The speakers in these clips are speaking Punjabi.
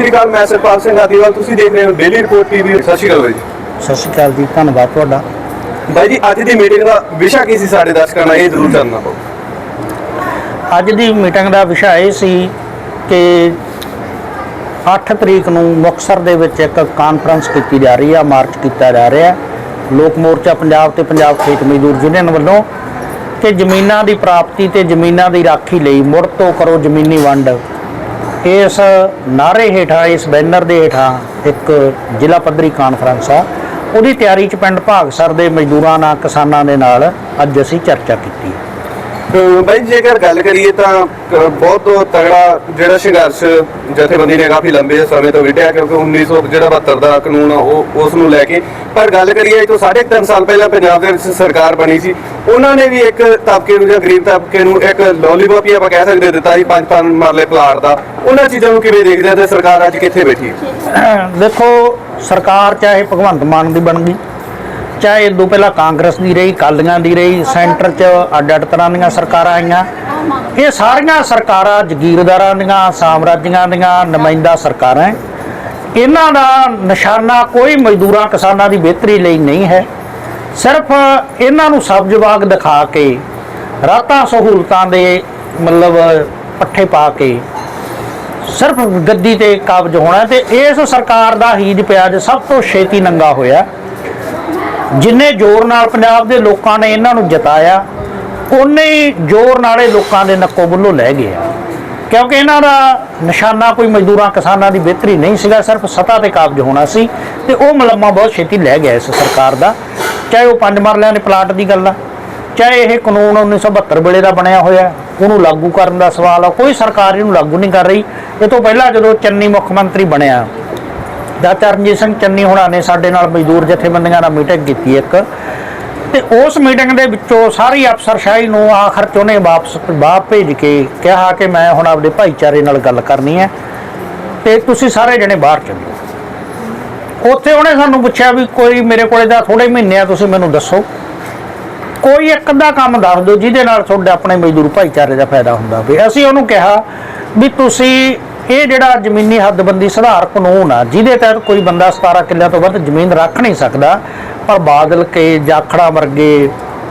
ਸ਼੍ਰੀ ਅਕਾਲ ਮੈਂ ਸਰਪਾਲ ਸਿੰਘ ਆਦੀਵਾਲ ਤੁਸੀਂ ਦੇਖ ਰਹੇ ਹੋ ਡੇਲੀ ਰਿਪੋਰਟ ਟੀਵੀ ਸਤਿ ਸ਼੍ਰੀ ਅਕਾਲ ਬਾਈ ਜੀ। ਸਤਿ ਸ਼੍ਰੀ ਅਕਾਲ ਜੀ ਧੰਨਵਾਦ ਤੁਹਾਡਾ। ਬਾਈ ਜੀ ਅੱਜ ਦੀ ਮੀਟਿੰਗ ਦਾ ਵਿਸ਼ਾ ਕੀ ਸੀ ਸਾਡੇ ਦਰਸ਼ਕਾਂ ਨਾਲ? ਇਹ ਜ਼ਰੂਰ ਜਾਣਨਾ ਪਊ। ਅੱਜ ਦੀ ਮੀਟਿੰਗ ਦਾ ਵਿਸ਼ਾ ਇਹ ਸੀ ਕਿ 8 ਤਰੀਕ ਨੂੰ ਮੁਕਤਸਰ ਦੇ ਵਿੱਚ ਇੱਕ ਕਾਨਫਰੰਸ ਕੀਤੀ ਜਾ ਰਹੀ ਹੈ ਮਾਰਚ ਕੀਤਾ ਜਾ ਰਿਹਾ ਲੋਕ ਮੋਰਚਾ ਪੰਜਾਬ ਤੇ ਪੰਜਾਬ ਖੇਤ ਮਜ਼ਦੂਰ ਯੂਨੀਅਨ ਵੱਲੋਂ ਕਿ ਜ਼ਮੀਨਾਂ ਦੀ ਪ੍ਰਾਪਤੀ ਤੇ ਜ਼ਮੀਨਾਂ ਦੀ ਰਾਖੀ ਲਈ ਮੁੜ ਤੋਂ ਕਰੋ ਜ਼ਮੀਨੀ ਵੰਡ। ਇਸ ਨਾਰੇ ਹੇਠਾਂ, ਇਸ ਬੈਨਰ ਦੇ ਹੇਠਾਂ ਇੱਕ ਜ਼ਿਲ੍ਹਾ ਪੱਧਰੀ ਕਾਨਫਰੰਸ ਆ। ਉਹਦੀ ਤਿਆਰੀ 'ਚ ਪਿੰਡ ਭਾਗਸਰ ਦੇ ਮਜ਼ਦੂਰਾਂ ਨਾਲ, ਕਿਸਾਨਾਂ ਦੇ ਨਾਲ ਅੱਜ ਅਸੀਂ ਚਰਚਾ ਕੀਤੀ ਬਾਈ, ਜੇਕਰ ਗੱਲ ਕਰੀਏ ਤਾਂ ਬਹੁਤ ਤਗੜਾ ਜਿਹੜਾ ਸੰਘਰਸ਼ ਜਥੇਬੰਦੀ ਨੇ ਕਾਫੀ ਲੰਬੇ ਸਮੇਂ ਤੋਂ ਵਿੱਢਿਆ, ਕਿਉਂਕਿ 1900 ਜਿਹੜਾ 72 ਦਾ ਕਾਨੂੰਨ ਉਹ ਉਸ ਨੂੰ ਲੈ ਕੇ। ਪਰ ਗੱਲ ਕਰੀਏ ਤੋਂ ਸਾਢੇ ਕੁ ਤਿੰਨ ਸਾਲ ਪਹਿਲਾਂ ਪੰਜਾਬ ਦੇ ਵਿੱਚ ਸਰਕਾਰ ਬਣੀ ਸੀ। ਉਹਨਾਂ ਨੇ ਵੀ ਇੱਕ ਤਬਕੇ ਨੂੰ, ਜਾਂ ਗਰੀਬ ਤਬਕੇ ਨੂੰ ਇੱਕ ਲੋਲੀਪੌਪ ਹੀ ਆਪਾਂ ਕਹਿ ਸਕਦੇ ਦਿੱਤਾ ਸੀ, ਪੰਜ ਪੰਜ ਮਰਲੇ ਪਲਾਟ ਦਾ। ਉਹਨਾਂ ਚੀਜ਼ਾਂ ਨੂੰ ਕਿਵੇਂ ਦੇਖਦੇ ਆ ਤੇ ਸਰਕਾਰ ਅੱਜ ਕਿੱਥੇ ਬੈਠੀ ਹੈ? ਦੇਖੋ, ਸਰਕਾਰ ਚਾਹੇ ਭਗਵੰਤ ਮਾਨ ਦੀ ਬਣ ਗਈ ਚਾਹੇ ਇਹ ਤੋਂ ਪਹਿਲਾਂ ਕਾਂਗਰਸ ਦੀ ਰਹੀ ਕਾਲੀਆਂ ਦੀ ਰਹੀ, ਸੈਂਟਰ 'ਚ ਅੱਡ ਅੱਡ ਤਰ੍ਹਾਂ ਦੀਆਂ ਸਰਕਾਰਾਂ ਆਈਆਂ। ਇਹ ਸਾਰੀਆਂ ਸਰਕਾਰਾਂ ਜ਼ਗੀਰਦਾਰਾਂ ਦੀਆਂ, ਸਾਮਰਾਜੀਆਂ ਦੀਆਂ, ਨੁਮਾਇੰਦਾ ਸਰਕਾਰਾਂ ਇਹਨਾਂ ਦਾ ਨਿਸ਼ਾਨਾ ਕੋਈ ਮਜ਼ਦੂਰਾਂ ਕਿਸਾਨਾਂ ਦੀ ਬਿਹਤਰੀ ਲਈ ਨਹੀਂ ਹੈ। ਸਿਰਫ ਇਹਨਾਂ ਨੂੰ ਸਬਜ਼ ਬਾਗ ਦਿਖਾ ਕੇ, ਰਾਤਾਂ ਸਹੂਲਤਾਂ ਦੇ ਮਤਲਬ ਪੱਠੇ ਪਾ ਕੇ, ਸਿਰਫ ਗੱਦੀ ਤੇ ਕਾਬਜ ਹੋਣਾ ਤੇ ਇਸ ਸਰਕਾਰ ਦਾ ਹੀਜ ਪਿਆਜ ਸਭ ਤੋਂ ਛੇਤੀ ਨੰਗਾ ਹੋਇਆ। ਜਿੰਨੇ ਜ਼ੋਰ ਨਾਲ ਪੰਜਾਬ ਦੇ ਲੋਕਾਂ ਨੇ ਇਹਨਾਂ ਨੂੰ ਜਿਤਾਇਆ ਉਨੇ ਹੀ ਜ਼ੋਰ ਨਾਲੇ ਲੋਕਾਂ ਦੇ ਨੱਕੋ ਬੁੱਲੋ ਲੈ ਗਏ ਆ। ਕਿਉਂਕਿ ਇਹਨਾਂ ਦਾ ਨਿਸ਼ਾਨਾ ਕੋਈ ਮਜ਼ਦੂਰਾਂ, ਕਿਸਾਨਾਂ ਦੀ ਬਿਹਤਰੀ ਨਹੀਂ ਸੀਗਾ, ਸਿਰਫ ਸਤਾ ਤੇ ਕਾਬਜ ਹੋਣਾ ਸੀ ਤੇ ਉਹ ਮਲਮਾ ਬਹੁਤ ਛੇਤੀ ਲੈ ਗਿਆ ਇਸ ਸਰਕਾਰ ਦਾ, ਚਾਹੇ ਉਹ ਪੰਜ ਮਰਲਿਆਂ ਦੇ ਪਲਾਟ ਦੀ ਗੱਲ ਆ, ਚਾਹੇ ਇਹ ਕਾਨੂੰਨ 1972 ਵੇਲੇ ਦਾ ਬਣਿਆ ਹੋਇਆ, ਉਹਨੂੰ ਲਾਗੂ ਕਰਨ ਦਾ ਸਵਾਲ ਆ, ਕੋਈ ਸਰਕਾਰ ਇਹਨੂੰ ਲਾਗੂ ਨਹੀਂ ਕਰ ਰਹੀ। ਇਹ ਤੋਂ ਪਹਿਲਾਂ ਜਦੋਂ ਚੰਨੀ ਮੁੱਖ ਮੰਤਰੀ ਬਣਿਆ ਦਾ ਚਰਨਜੀਤ ਸਿੰਘ ਚੰਨੀ ਹੋਣਾ ਨੇ ਸਾਡੇ ਨਾਲ ਮਜ਼ਦੂਰ ਜਥੇਬੰਦੀਆਂ ਨਾਲ ਮੀਟਿੰਗ ਕੀਤੀ ਇੱਕ। ਤੇ ਉਸ ਮੀਟਿੰਗ ਦੇ ਵਿੱਚੋਂ ਸਾਰੀ ਅਫਸਰਸ਼ਾਹੀ ਨੂੰ ਆਖਰ ਚ ਉਹਨੇ ਵਾਪਸ ਬਾਪ ਭੇਜ ਕੇ ਕਿਹਾ ਕਿ ਮੈਂ ਹੁਣ ਆਪਣੇ ਭਾਈਚਾਰੇ ਨਾਲ ਗੱਲ ਕਰਨੀ ਹੈ ਤੇ ਤੁਸੀਂ ਸਾਰੇ ਜਣੇ ਬਾਹਰ ਚੱਲੋ ਉੱਥੇ ਉਹਨੇ ਸਾਨੂੰ ਪੁੱਛਿਆ ਵੀ ਕੋਈ ਮੇਰੇ ਕੋਲੇ ਦਾ ਥੋੜੇ ਮਹੀਨੇ ਆ, ਤੁਸੀਂ ਮੈਨੂੰ ਦੱਸੋ। ਕੋਈ ਇੱਕ ਅੱਧਾ ਕੰਮ ਦੱਸ ਦਿਓ, ਜਿਹਦੇ ਨਾਲ ਤੁਹਾਡੇ ਆਪਣੇ ਮਜ਼ਦੂਰ ਭਾਈਚਾਰੇ ਦਾ ਫਾਇਦਾ ਹੁੰਦਾ ਵੀ। ਅਸੀਂ ਉਹਨੂੰ ਕਿਹਾ ਵੀ ਤੁਸੀਂ ਇਹ ਜਿਹੜਾ ਜ਼ਮੀਨੀ ਹੱਦਬੰਦੀ ਸੁਧਾਰ ਕਾਨੂੰਨ ਆ, ਜਿਹਦੇ ਤਹਿਤ ਕੋਈ ਬੰਦਾ 17 ਕਿੱਲਿਆਂ ਤੋਂ ਵੱਧ ਜ਼ਮੀਨ ਰੱਖ ਨਹੀਂ ਸਕਦਾ, ਪਰ ਬਾਦਲ ਕੇ, ਜਾਖੜਾ ਵਰਗੇ,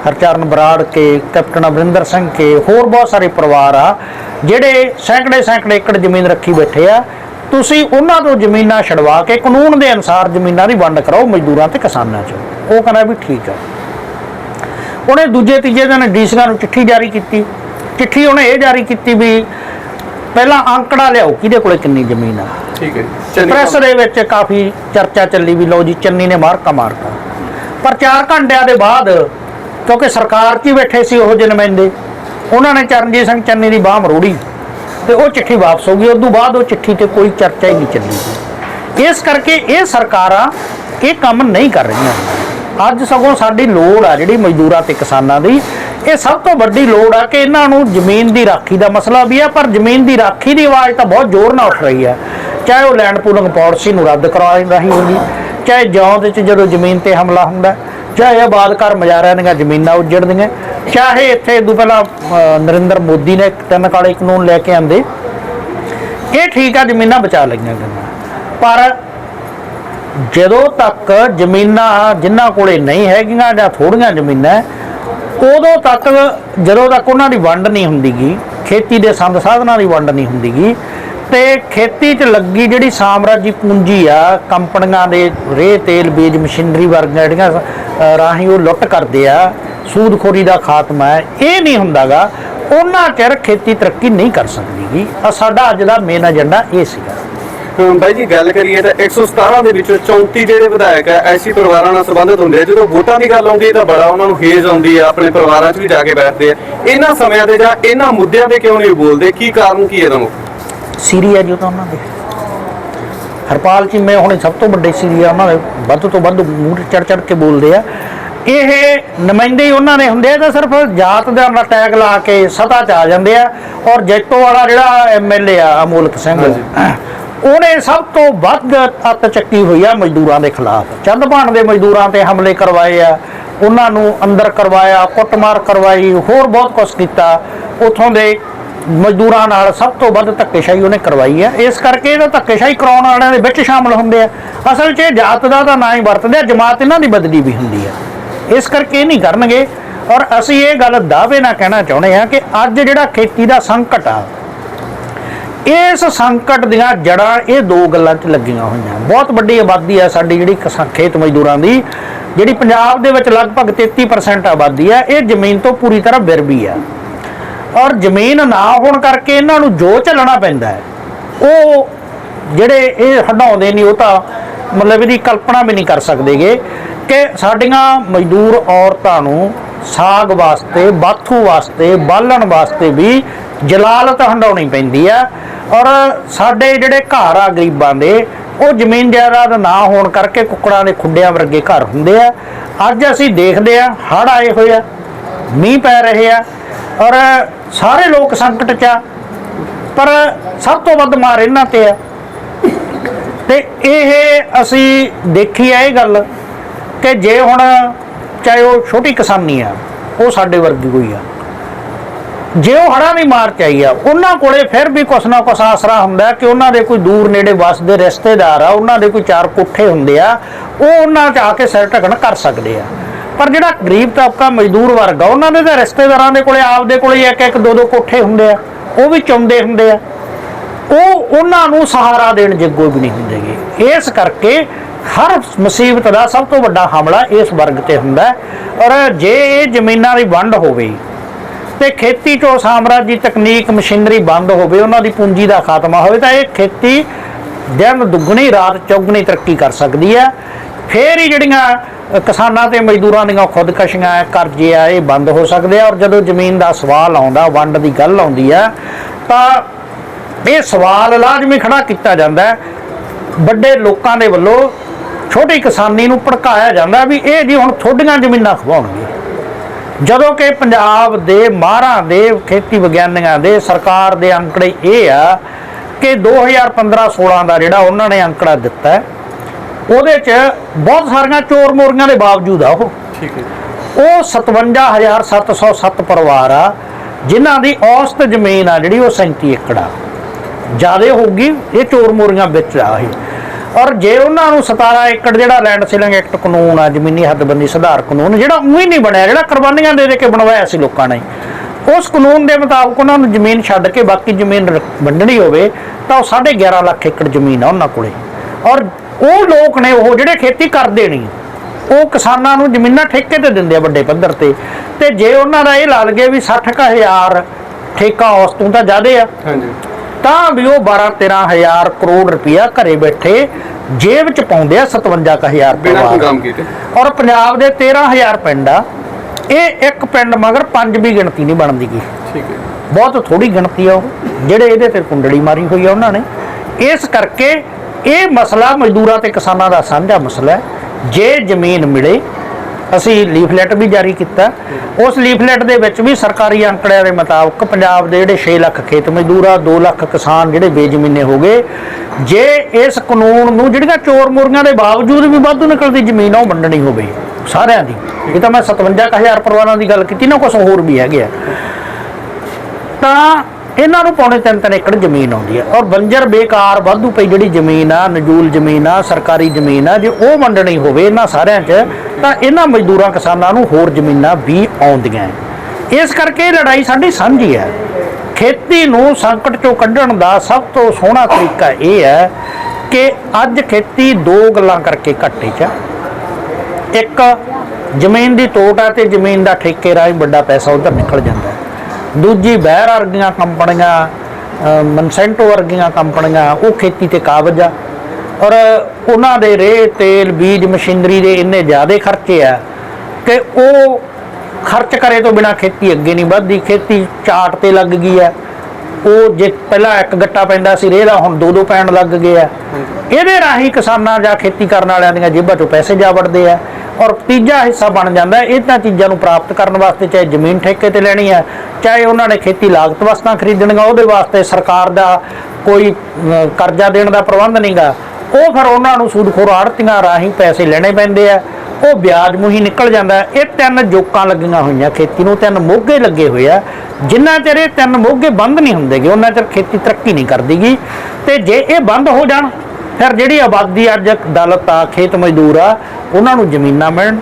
ਹਰਚਰਨ ਬਰਾੜ ਕੇ, ਕੈਪਟਨ ਅਮਰਿੰਦਰ ਸਿੰਘ ਕੇ, ਹੋਰ ਬਹੁਤ ਸਾਰੇ ਪਰਿਵਾਰ ਆ, ਜਿਹੜੇ ਸੈਂਕੜੇ ਸੈਂਕੜੇ ਏਕੜ ਜ਼ਮੀਨ ਰੱਖੀ ਬੈਠੇ ਆ, ਤੁਸੀਂ ਉਹਨਾਂ ਤੋਂ ਜ਼ਮੀਨਾਂ ਛਡਵਾ ਕੇ ਕਾਨੂੰਨ ਦੇ ਅਨੁਸਾਰ ਜ਼ਮੀਨਾਂ ਦੀ ਵੰਡ ਕਰਾਓ ਮਜ਼ਦੂਰਾਂ ਤੇ ਕਿਸਾਨਾਂ 'ਚ। ਉਹ ਕਹਿੰਦਾ ਵੀ ਠੀਕ ਆ। ਉਹਨੇ ਦੂਜੇ ਤੀਜੇ ਦਿਨ ਡੀਸੀਆਂ ਨੂੰ ਚਿੱਠੀ ਜਾਰੀ ਕੀਤੀ। ਚਿੱਠੀ ਉਹਨੇ ਇਹ ਜਾਰੀ ਕੀਤੀ ਵੀ ਪਹਿਲਾਂ ਅੰਕੜਾ ਲਿਆਓ ਕਿਹਦੇ ਕੋਲੇ ਕਿੰਨੀ ਜ਼ਮੀਨ ਆ? ਠੀਕ ਹੈ ਚੰਨੀ ਪ੍ਰੈਸ ਦੇ ਵਿੱਚ ਕਾਫੀ ਚਰਚਾ ਚੱਲੀ ਵੀ ਲਓ ਜੀ ਚੰਨੀ ਨੇ ਮਾਰਕਾ ਮਾਰਤਾ। ਪਰ 4 ਘੰਟਿਆਂ ਦੇ ਬਾਅਦ ਕਿਉਂਕਿ ਸਰਕਾਰ 'ਚ ਹੀ ਬੈਠੇ ਸੀ ਉਹ ਜਿਹੇ ਨੁਮਾਇੰਦੇ ਉਹਨਾਂ ਨੇ ਚਰਨਜੀਤ ਸਿੰਘ ਚੰਨੀ ਦੀ ਬਾਹ ਮਰੋੜੀ ਤੇ ਉਹ ਚਿੱਠੀ ਵਾਪਸ ਹੋ ਗਈ। ਉਸ ਤੋਂ ਬਾਅਦ ਉਹ ਚਿੱਠੀ ਤੇ ਕੋਈ ਚਰਚਾ ਹੀ ਨਹੀਂ ਚੱਲੀ। ਇਸ ਕਰਕੇ ਇਹ ਸਰਕਾਰਾਂ ਇਹ ਕੰਮ ਨਹੀਂ ਕਰ ਰਹੀਆਂ। ਅੱਜ ਸਗੋਂ ਸਾਡੀ ਲੋੜ ਆ ਜਿਹੜੀ ਮਜ਼ਦੂਰਾਂ ਤੇ ਕਿਸਾਨਾਂ ਦੀ ਇਹ ਸਭ ਤੋਂ ਵੱਡੀ ਲੋੜ ਆ ਕਿ ਇਹਨਾਂ ਨੂੰ ਜ਼ਮੀਨ ਦੀ ਰਾਖੀ ਦਾ ਮਸਲਾ ਵੀ ਆ, ਪਰ ਜ਼ਮੀਨ ਦੀ ਰਾਖੀ ਦੀ ਆਵਾਜ਼ ਤਾਂ ਬਹੁਤ ਜ਼ੋਰ ਨਾਲ ਉੱਠ ਰਹੀ ਆ। ਚਾਹੇ ਉਹ ਲੈਂਡ ਪੂਲਿੰਗ ਪਾਲਿਸੀ ਨੂੰ ਰੱਦ ਕਰਵਾਉਣ ਰਹੀ ਹੋਗੀ ਚਾਹੇ ਜੌਂ ਦੇ ਚ ਜਦੋਂ ਜ਼ਮੀਨ ਤੇ ਹਮਲਾ ਹੁੰਦਾ, ਚਾਹੇ ਆਬਾਦ ਘਰ ਮਜਾਰਿਆਂ ਦੀਆਂ ਜ਼ਮੀਨਾਂ ਉੱਜੜਦੀਆਂ, ਚਾਹੇ ਇੱਥੇ ਤੋਂ ਪਹਿਲਾਂ ਨਰਿੰਦਰ ਮੋਦੀ ਨੇ ਤਿੰਨ ਕਾਲੇ ਕਾਨੂੰਨ ਲੈ ਕੇ ਆਂਦੇ, ਇਹ ਠੀਕ ਆ ਜ਼ਮੀਨਾਂ ਬਚਾ ਲਈਆਂ ਗਈਆਂ। ਪਰ ਜਦੋਂ ਤੱਕ ਜ਼ਮੀਨਾਂ ਜਿਨ੍ਹਾਂ ਕੋਲੇ ਨਹੀਂ ਹੈਗੀਆਂ ਜਾਂ ਥੋੜੀਆਂ ਜ਼ਮੀਨਾਂ ਉਦੋਂ ਤੱਕ ਜਦੋਂ ਤੱਕ ਉਹਨਾਂ ਦੀ ਵੰਡ ਨਹੀਂ ਹੁੰਦੀਗੀ, ਖੇਤੀ ਦੇ ਸੰਦ ਸਾਧਨਾਂ ਦੀ ਵੰਡ ਨਹੀਂ ਹੁੰਦੀਗੀ, ਤੇ ਖੇਤੀ 'ਚ ਲੱਗੀ ਜਿਹੜੀ ਸਾਮਰਾਜੀ ਪੂੰਜੀ ਆ, ਕੰਪਨੀਆਂ ਦੇ ਰੇਹ ਤੇਲ, ਬੀਜ ਮਸ਼ੀਨਰੀ ਵਰਗੀਆਂ ਜਿਹੜੀਆਂ ਰਾਹੀਂ ਉਹ ਲੁੱਟ ਕਰਦੇ ਆ, ਸੂਦਖੋਰੀ ਦਾ ਖਾਤਮਾ ਹੈ, ਇਹ ਨਹੀਂ ਹੁੰਦਾਗਾ, ਉਹਨਾਂ ਚਿਰ ਖੇਤੀ ਤਰੱਕੀ ਨਹੀਂ ਕਰ ਸਕਦੀਗੀ। ਆ ਸਾਡਾ ਅੱਜ ਦਾ ਮੇਨ ਏਜੰਡਾ ਇਹ ਸੀਗਾ। ਬਾਈ ਜੀ ਗੱਲ ਕਰੀਏ ਤਾਂ 117 ਦੇ ਵਿੱਚੋਂ 34 ਜਿਹੜੇ ਵਿਧਾਇਕ ਆ ਐਸੀ ਪਰਿਵਾਰਾਂ ਨਾਲ ਸੰਬੰਧਿਤ ਹੁੰਦੇ ਆ। ਜਦੋਂ ਵੋਟਾਂ ਦੀ ਗੱਲ ਆਉਂਦੀ ਹੈ ਤਾਂ ਬੜਾ ਉਹਨਾਂ ਨੂੰ ਹੇਜ਼ ਆਉਂਦੀ ਆ ਆਪਣੇ ਪਰਿਵਾਰਾਂ 'ਚ ਵੀ ਜਾ ਕੇ ਬੈਠਦੇ ਆ। ਇਹਨਾਂ ਸਮਿਆਂ ਤੇ ਜਾਂ ਇਹਨਾਂ ਮੁੱਦਿਆਂ ਤੇ ਕਿਉਂ ਨਹੀਂ ਬੋਲਦੇ? ਕੀ ਕਾਰਨ ਕੀ ਇਹਦਾ ਮੁੱਖ ਸੀਰੀ ਹੈ ਜੋ ਤਾਂ ਉਹਨਾਂ ਦੇ। ਹਰਪਾਲ ਚੀਮੇ ਹੁਣੇ ਸਭ ਤੋਂ ਵੱਡੇ ਸੀਰੀ ਆ ਉਹਨਾਂ ਦੇ ਵੱਧ ਤੋਂ ਵੱਧ ਮੂੰਹ ਚੜ ਚੜ ਕੇ ਬੋਲਦੇ ਆ। ਇਹ ਨੁਮਾਇੰਦੇ ਹੀ ਉਹਨਾਂ ਦੇ ਹੁੰਦੇ ਆ ਤਾਂ ਸਿਰਫ ਜਾਤ ਦਾ ਦਾ ਟੈਗ ਲਾ ਕੇ ਸਤਾ ਚ ਆ ਜਾਂਦੇ ਆ। ਔਰ ਜੈਤੋ ਵਾਲਾ ਜਿਹੜਾ ਐਮਐਲਏ ਆ ਅਮੋਲਕ ਸਿੰਘ। ਉਹਨੇ ਸਭ ਤੋਂ ਵੱਧ ਅੱਤ ਚੱਕੀ ਹੋਈ ਆ ਮਜ਼ਦੂਰਾਂ ਦੇ ਖਿਲਾਫ। ਚੰਦ ਭਾਣ ਦੇ ਮਜ਼ਦੂਰਾਂ ਤੇ ਹਮਲੇ ਕਰਵਾਏ ਆ, ਉਹਨਾਂ ਨੂੰ ਅੰਦਰ ਕਰਵਾਇਆ, ਕੁੱਟਮਾਰ ਕਰਵਾਈ, ਹੋਰ ਬਹੁਤ ਕੁਝ ਕੀਤਾ। ਉਥੋਂ ਦੇ ਮਜ਼ਦੂਰਾਂ ਨਾਲ ਸਭ ਤੋਂ ਵੱਧ ਧੱਕੇਸ਼ਾਹੀ ਉਹਨੇ ਕਰਵਾਈ ਹੈ ਇਸ ਕਰਕੇ ਇਹਦਾ ਧੱਕੇਸ਼ਾਹੀ ਕਰਾਉਣ ਵਾਲਿਆਂ ਦੇ ਵਿੱਚ ਸ਼ਾਮਲ ਹੁੰਦੇ ਆ। ਅਸਲ 'ਚ ਇਹ ਜਾਤ ਦਾ ਤਾਂ ਨਾਂ ਹੀ ਵਰਤਦੇ ਆ, ਜਮਾਤ ਇਹਨਾਂ ਦੀ ਬਦਲੀ ਵੀ ਹੁੰਦੀ ਹੈ ਇਸ ਕਰਕੇ ਇਹ ਨਹੀਂ ਕਰਨਗੇ। ਔਰ ਅਸੀਂ ਇਹ ਗੱਲ ਦਾਅਵੇ ਨਾਲ ਕਹਿਣਾ ਚਾਹੁੰਦੇ ਆ ਕਿ ਅੱਜ ਜਿਹੜਾ ਖੇਤੀ ਦਾ ਸੰਕਟ ਆ ਇਸ ਸੰਕਟ ਦੀਆਂ ਜੜਾਂ ਇਹ ਦੋ ਗੱਲਾਂ 'ਚ ਲੱਗੀਆਂ ਹੋਈਆਂ। ਬਹੁਤ ਵੱਡੀ ਆਬਾਦੀ ਹੈ ਸਾਡੀ ਜਿਹੜੀ ਖੇਤ ਮਜ਼ਦੂਰਾਂ ਦੀ, ਜਿਹੜੀ ਪੰਜਾਬ ਦੇ ਵਿੱਚ ਲਗਭਗ 33% ਆਬਾਦੀ ਹੈ, ਇਹ ਜ਼ਮੀਨ ਤੋਂ ਪੂਰੀ ਤਰ੍ਹਾਂ ਬਿਰਬੀ ਹੈ। ਔਰ ਜ਼ਮੀਨ ਨਾ ਹੋਣ ਕਰਕੇ ਇਹਨਾਂ ਨੂੰ ਜੋ ਝੱਲਣਾ ਪੈਂਦਾ ਹੈ, ਉਹ ਜਿਹੜੇ ਇਹ ਹਟਾਉਂਦੇ ਨਹੀਂ, ਉਹ ਤਾਂ ਮਤਲਬ ਇਹਦੀ ਕਲਪਨਾ ਵੀ ਨਹੀਂ ਕਰ ਸਕਦੇਗੇ ਕਿ ਸਾਡੀਆਂ ਮਜ਼ਦੂਰ ਔਰਤਾਂ ਨੂੰ ਸਾਗ ਵਾਸਤੇ, ਬਾਥੂ ਵਾਸਤੇ, ਬਾਲਣ ਵਾਸਤੇ ਵੀ ਜਲਾਲਤ ਹੰਡਾਉਣੀ ਪੈਂਦੀ ਆ, ਔਰ ਸਾਡੇ ਜਿਹੜੇ ਘਰ ਆ ਗਰੀਬਾਂ ਦੇ, ਉਹ ਜ਼ਮੀਨ ਜਾਇਦਾਦ ਨਾ ਹੋਣ ਕਰਕੇ ਕੁੱਕੜਾਂ ਦੇ ਖੁੱਡਿਆਂ ਵਰਗੇ ਘਰ ਹੁੰਦੇ ਆ। ਅੱਜ ਅਸੀਂ ਦੇਖਦੇ ਆ, ਹੜ੍ਹ ਆਏ ਹੋਏ ਆ, ਮੀਂਹ ਪੈ ਰਹੇ ਆ, ਔਰ ਸਾਰੇ ਲੋਕ ਸੰਕਟ 'ਚ ਆ, ਪਰ ਸਭ ਤੋਂ ਵੱਧ ਮਾਰ ਇਹਨਾਂ ਤੇ ਆ। ਤੇ ਇਹ ਅਸੀਂ ਦੇਖੀ ਆ ਇਹ ਗੱਲ ਕਿ ਜੇ ਹੁਣ ਚਾਹੇ ਉਹ ਛੋਟੀ ਕਿਸਾਨੀ ਆ, ਉਹ ਸਾਡੇ ਵਰਗੀ ਕੋਈ ਆ। ਜੇ ਉਹ ਹੜ੍ਹਾਂ ਦੀ ਮਾਰ ਚ ਆਈ ਆ, ਉਹਨਾਂ ਕੋਲੇ ਫਿਰ ਵੀ ਕੁਛ ਨਾ ਕੁਛ ਆਸਰਾ ਹੁੰਦਾ ਕਿ ਉਹਨਾਂ ਦੇ ਕੋਈ ਦੂਰ ਨੇੜੇ ਵਸਦੇ ਰਿਸ਼ਤੇਦਾਰ ਆ, ਉਹਨਾਂ ਦੇ ਕੋਈ ਚਾਰ ਕੋਠੇ ਹੁੰਦੇ ਆ, ਉਹ ਉਹਨਾਂ ਚ ਆ ਕੇ ਸਿਰ ਢਕਣ ਕਰ ਸਕਦੇ ਆ। ਪਰ ਜਿਹੜਾ ਗਰੀਬ ਤਬਕਾ ਮਜ਼ਦੂਰ ਵਰਗ ਆ, ਉਹਨਾਂ ਦੇ ਤਾਂ ਰਿਸ਼ਤੇਦਾਰਾਂ ਦੇ ਕੋਲੇ, ਆਪਦੇ ਕੋਲੇ ਇੱਕ ਇੱਕ ਦੋ ਦੋ ਕੋਠੇ ਹੁੰਦੇ ਆ, ਉਹ ਵੀ ਚੁੰਦੇ ਹੁੰਦੇ ਆ। ਉਹ ਉਹਨਾਂ ਨੂੰ ਸਹਾਰਾ ਦੇਣ ਜੱਗੋ ਵੀ ਨਹੀਂ ਹੁੰਦੇਗੇ ਇਸ ਕਰਕੇ ਹਰ ਮੁਸੀਬਤ ਦਾ ਸਭ ਤੋਂ ਵੱਡਾ ਹਮਲਾ ਇਸ ਵਰਗ ਤੇ ਹੁੰਦਾ ਔਰ ਜੇ ਇਹ ਜ਼ਮੀਨਾਂ ਦੀ ਵੰਡ ਹੋਵੇ ਤੇ ਖੇਤੀ ਚੋਂ ਸਾਮਰਾਜੀ ਤਕਨੀਕ, ਮਸ਼ੀਨਰੀ ਬੰਦ ਹੋਵੇ, ਉਹਨਾਂ ਦੀ ਪੂੰਜੀ ਦਾ ਖਾਤਮਾ ਹੋਵੇ, ਤਾਂ ਇਹ ਖੇਤੀ ਦਿਨ ਦੁੱਗਣੀ, ਰਾਤ ਚੌਗਣੀ ਤਰੱਕੀ ਕਰ ਸਕਦੀ ਹੈ। ਫੇਰ ਹੀ ਜਿਹੜੀਆਂ ਕਿਸਾਨਾਂ ਤੇ ਮਜ਼ਦੂਰਾਂ ਦੀਆਂ ਖੁਦਕਸ਼ੀਆਂ, ਕਰਜ਼ੇ ਆ, ਇਹ ਬੰਦ ਹੋ ਸਕਦੇ ਆ। ਔਰ ਜਦੋਂ ਜ਼ਮੀਨ ਦਾ ਸਵਾਲ ਆਉਂਦਾ, ਵੰਡ ਦੀ ਗੱਲ ਆਉਂਦੀ ਆ, ਤਾਂ ਇਹ ਸਵਾਲ ਲਾਜ਼ਮੀ ਖੜਾ ਕੀਤਾ ਜਾਂਦਾ ਹੈ। ਵੱਡੇ ਲੋਕਾਂ ਦੇ ਵੱਲੋਂ ਛੋਟੀ ਕਿਸਾਨੀ ਨੂੰ ਭੜਕਾਇਆ ਜਾਂਦਾ ਵੀ ਇਹ ਜੀ ਹੁਣ ਥੋਡੀਆਂ ਜ਼ਮੀਨਾਂ ਖਵਾਉਣਗੇ। ਜਦੋਂ ਕਿ ਪੰਜਾਬ ਦੇ ਮਾਹਰਾਂ ਦੇ ਖੇਤੀ ਵਿਗਿਆਨੀਆਂ ਦੇ ਸਰਕਾਰ ਦੇ ਅੰਕੜੇ ਇਹ ਆ ਕਿ 2015-16 ਦਾ ਜਿਹੜਾ ਉਹਨਾਂ ਨੇ ਅੰਕੜਾ ਦਿੱਤਾ ਉਹਦੇ 'ਚ ਬਹੁਤ ਸਾਰੀਆਂ ਚੋਰ ਮੋਰੀਆਂ ਦੇ ਬਾਵਜੂਦ ਆ ਉਹ। ਠੀਕ ਹੈ ਉਹ 57707 ਪਰਿਵਾਰ ਆ ਜਿਨ੍ਹਾਂ ਦੀ ਔਸਤ ਜ਼ਮੀਨ ਆ ਜਿਹੜੀ ਉਹ 37 ਏਕੜ ਆ। ਜਿਆਦੇ ਹੋਊਗੀ ਇਹ ਚੋਰ ਮੋਰੀਆਂ ਵਿੱਚ ਆ ਇਹ। ਔਰ ਜੇ ਉਹਨਾਂ ਨੂੰ 17 ਏਕੜ ਜਿਹੜਾ ਲੈਂਡ ਸੀਲਿੰਗ ਐਕਟ ਕਾਨੂੰਨ ਆ, ਜ਼ਮੀਨੀ ਹੱਦਬੰਦੀ ਸੁਧਾਰ ਕਾਨੂੰਨ, ਜਿਹੜਾ ਉਹੀ ਨਹੀਂ ਬਣਿਆ, ਜਿਹੜਾ ਕੁਰਬਾਨੀਆਂ ਦੇ ਦੇ ਕੇ ਬਣਵਾਇਆ ਸੀ ਲੋਕਾਂ ਨੇ, ਉਸ ਕਾਨੂੰਨ ਦੇ ਮੁਤਾਬਕ ਉਹਨਾਂ ਨੂੰ ਜ਼ਮੀਨ ਛੱਡ ਕੇ ਬਾਕੀ ਜ਼ਮੀਨ ਵੰਡਣੀ ਹੋਵੇ, ਤਾਂ ਉਹ 11.5 ਲੱਖ ਏਕੜ ਜ਼ਮੀਨ ਆ ਉਹਨਾਂ ਕੋਲੇ। ਔਰ ਉਹ ਲੋਕ ਨੇ ਉਹ ਜਿਹੜੇ ਖੇਤੀ ਕਰਦੇ ਨਹੀਂ ਉਹ ਕਿਸਾਨਾਂ ਨੂੰ ਜ਼ਮੀਨਾਂ ਠੇਕੇ ਤੇ ਦਿੰਦੇ ਆ ਵੱਡੇ ਪੱਧਰ ਤੇ। ਤੇ ਜੇ ਉਹਨਾਂ ਦਾ ਇਹ ਲਾ ਲਗੇ ਵੀ 60000 ਠੇਕਾ ਉਸ ਤੋਂ ਤਾਂ ਜ਼ਿਆਦੇ ਆ, ਹਾਂਜੀ। ਤਾਂ ਵੀ ਉਹ 12 13000 ਕਰੋੜ ਰੁਪਇਆ ਘਰੇ ਬੈਠੇ ਜੇਬ ਚ ਪਾਉਂਦੇ ਆ 57000 ਬਿਨਾਂ ਕੋਈ ਪਰਿਵਾਰ ਕੰਮ ਕੀਤੇ। ਔਰ ਪੰਜਾਬ ਦੇ 13000 ਪਿੰਡ ਆ ਇਹ ਇੱਕ ਪਿੰਡ ਮਗਰ ਪੰਜ ਵੀ ਗਿਣਤੀ ਨਹੀਂ ਬਣਦੀ ਠੀਕ ਹੈ। ਬਹੁਤ ਥੋੜੀ ਗਿਣਤੀ ਆ ਉਹ ਜਿਹੜੇ ਇਹਦੇ ਤੇ ਕੁੰਡੜੀ ਮਾਰੀ ਹੋਈ ਆ ਉਹਨਾਂ ਨੇ। ਇਸ ਕਰਕੇ ਇਹ ਮਸਲਾ ਮਜ਼ਦੂਰਾਂ ਤੇ ਕਿਸਾਨਾਂ ਦਾ ਸਾਂਝਾ ਮਸਲਾ ਹੈ। ਜੇ ਜ਼ਮੀਨ ਮਿਲੇ ਅਸੀਂ ਲੀਫਲੈਟ ਵੀ ਜਾਰੀ ਕੀਤਾ। ਉਸ ਲੀਫਲੈਟ ਦੇ ਵਿੱਚ ਵੀ ਸਰਕਾਰੀ ਅੰਕੜਿਆਂ ਦੇ ਮੁਤਾਬਕ ਪੰਜਾਬ ਦੇ ਜਿਹੜੇ 6 ਲੱਖ ਖੇਤ ਮਜ਼ਦੂਰ ਆ 2 ਲੱਖ ਕਿਸਾਨ ਜਿਹੜੇ ਬੇਜ਼ਮੀਨੇ ਹੋ ਗਏ। ਜੇ ਇਸ ਕਾਨੂੰਨ ਨੂੰ ਜਿਹੜੀਆਂ ਚੋਰ ਮੋਰੀਆਂ ਦੇ ਬਾਵਜੂਦ ਵੀ ਵਾਧੂ ਨਿਕਲਦੀ ਜ਼ਮੀਨ ਆ, ਉਹ ਵੰਡਣੀ ਹੋਵੇ। ਸਾਰਿਆਂ ਦੀ। ਇਹ ਤਾਂ ਮੈਂ 57000 ਪਰਿਵਾਰਾਂ ਦੀ ਗੱਲ ਕੀਤੀ ਨਾ ਕੁਝ ਹੋਰ ਵੀ ਹੈਗੇ ਆ। ਤਾਂ ਇਹਨਾਂ ਨੂੰ ਪੌਣੇ ਤਿੰਨ ਤਿੰਨ ਏਕੜ ਜ਼ਮੀਨ ਆਉਂਦੀ ਹੈ ਔਰ ਬੰਜਰ ਬੇਕਾਰ ਵਾਧੂ ਪਈ ਜਿਹੜੀ ਜ਼ਮੀਨ ਆ, ਨਜੂਲ ਜ਼ਮੀਨ ਆ, ਸਰਕਾਰੀ ਜ਼ਮੀਨ ਆ, ਜੇ ਉਹ ਵੰਡਣੀ ਹੋਵੇ ਇਹਨਾਂ ਸਾਰਿਆਂ 'ਚ ਤਾਂ ਇਹਨਾਂ ਮਜ਼ਦੂਰਾਂ ਕਿਸਾਨਾਂ ਨੂੰ ਹੋਰ ਜ਼ਮੀਨਾਂ ਵੀ ਆਉਂਦੀਆਂ ਹੈ। ਇਸ ਕਰਕੇ ਇਹ ਲੜਾਈ ਸਾਡੀ ਸਾਂਝੀ ਹੈ ਖੇਤੀ ਨੂੰ ਸੰਕਟ ਚੋਂ ਕੱਢਣ ਦਾ ਸਭ ਤੋਂ ਸੋਹਣਾ ਤਰੀਕਾ ਇਹ ਹੈ ਕਿ ਅੱਜ ਖੇਤੀ ਦੋ ਗੱਲਾਂ ਕਰਕੇ ਘਾਟੇ 'ਚ ਆ। ਇੱਕ, ਜ਼ਮੀਨ ਦੀ ਤੋਟ ਆ ਤੇ ਜ਼ਮੀਨ ਦਾ ਠੇਕੇ ਰਾਹੀਂ ਵੱਡਾ ਪੈਸਾ ਉਧਰ ਨਿਕਲ ਜਾਂਦਾ ਦੂਜੀ, ਬਹਿਰ ਵਰਗੀਆਂ ਕੰਪਨੀਆਂ ਮਨਸੈਂਟੋ ਵਰਗੀਆਂ ਕੰਪਨੀਆਂ, ਉਹ ਖੇਤੀ ਤੇ ਕਾਬਜ ਆ ਔਰ ਉਹਨਾਂ ਦੇ ਰੇਹ ਤੇਲ ਬੀਜ ਮਸ਼ੀਨਰੀ ਦੇ ਇੰਨੇ ਜ਼ਿਆਦਾ ਖਰਚੇ ਆ ਕਿ ਉਹ ਖਰਚ ਕਰੇ ਤੋਂ ਬਿਨਾ ਖੇਤੀ ਅੱਗੇ ਨਹੀਂ ਵੱਧਦੀ। ਖੇਤੀ ਚਾਟ ਤੇ ਲੱਗ ਗਈ ਆ। ਉਹ ਜੇ ਪਹਿਲਾਂ ਇੱਕ ਗੱਟਾ ਪੈਂਦਾ ਸੀ ਰੇਹ ਦਾ ਹੁਣ ਦੋ ਦੋ ਪੈਣ ਲੱਗ ਗਏ ਆ। ਇਹਦੇ ਰਾਹੀਂ ਕਿਸਾਨਾਂ ਜਾਂ ਖੇਤੀ ਕਰਨ ਵਾਲਿਆਂ ਦੀਆਂ ਜੇਬਾਂ 'ਚੋਂ ਪੈਸੇ ਜਾ ਵੜਦੇ ਆ। ਔਰ ਤੀਜਾ ਹਿੱਸਾ ਬਣ ਜਾਂਦਾ ਹੈ ਇਹਨਾਂ ਚੀਜ਼ਾਂ ਨੂੰ ਪ੍ਰਾਪਤ ਕਰਨ ਵਾਸਤੇ ਚਾਹੇ ਜ਼ਮੀਨ ਠੇਕੇ ਤੇ ਲੈਣੀ ਹੈ ਚਾਹੇ ਉਹਨਾਂ ਨੇ ਖੇਤੀ ਲਾਗਤ ਵਸਤਾਂ ਖਰੀਦਣੀਆਂ ਉਹਦੇ ਵਾਸਤੇ ਸਰਕਾਰ ਦਾ ਕੋਈ ਕਰਜ਼ਾ ਦੇਣ ਦਾ ਪ੍ਰਬੰਧ ਨਹੀਂਗਾ ਉਹ ਫਿਰ ਉਹਨਾਂ ਨੂੰ ਸੂਦਖੋਰ ਆੜਤੀਆਂ ਰਾਹੀਂ ਪੈਸੇ ਲੈਣੇ ਪੈਂਦੇ ਆ। ਉਹ ਵਿਆਜ ਮੂਹੀ ਨਿਕਲ ਜਾਂਦਾ। ਇਹ ਤਿੰਨ ਜੋਕਾਂ ਲੱਗੀਆਂ ਹੋਈਆਂ ਖੇਤੀ ਨੂੰ, ਤਿੰਨ ਮੋਗੇ ਲੱਗੇ ਹੋਏ ਆ। ਜਿੰਨਾ ਚਿਰ ਇਹ ਤਿੰਨ ਮੋਗੇ ਬੰਦ ਨਹੀਂ ਹੁੰਦੇਗੇ, ਉਹਨਾਂ ਚਿਰ ਖੇਤੀ ਤਰੱਕੀ ਨਹੀਂ ਕਰਦੀਗੀ। ਤੇ ਜੇ ਇਹ ਬੰਦ ਹੋ ਜਾਣ, ਫਿਰ ਜਿਹੜੀ ਆਬਾਦੀ ਅੱਜ ਦਲਤ ਆ, ਖੇਤ ਮਜ਼ਦੂਰ ਆ, ਉਹਨਾਂ ਨੂੰ ਜ਼ਮੀਨਾਂ ਮਿਲਣ।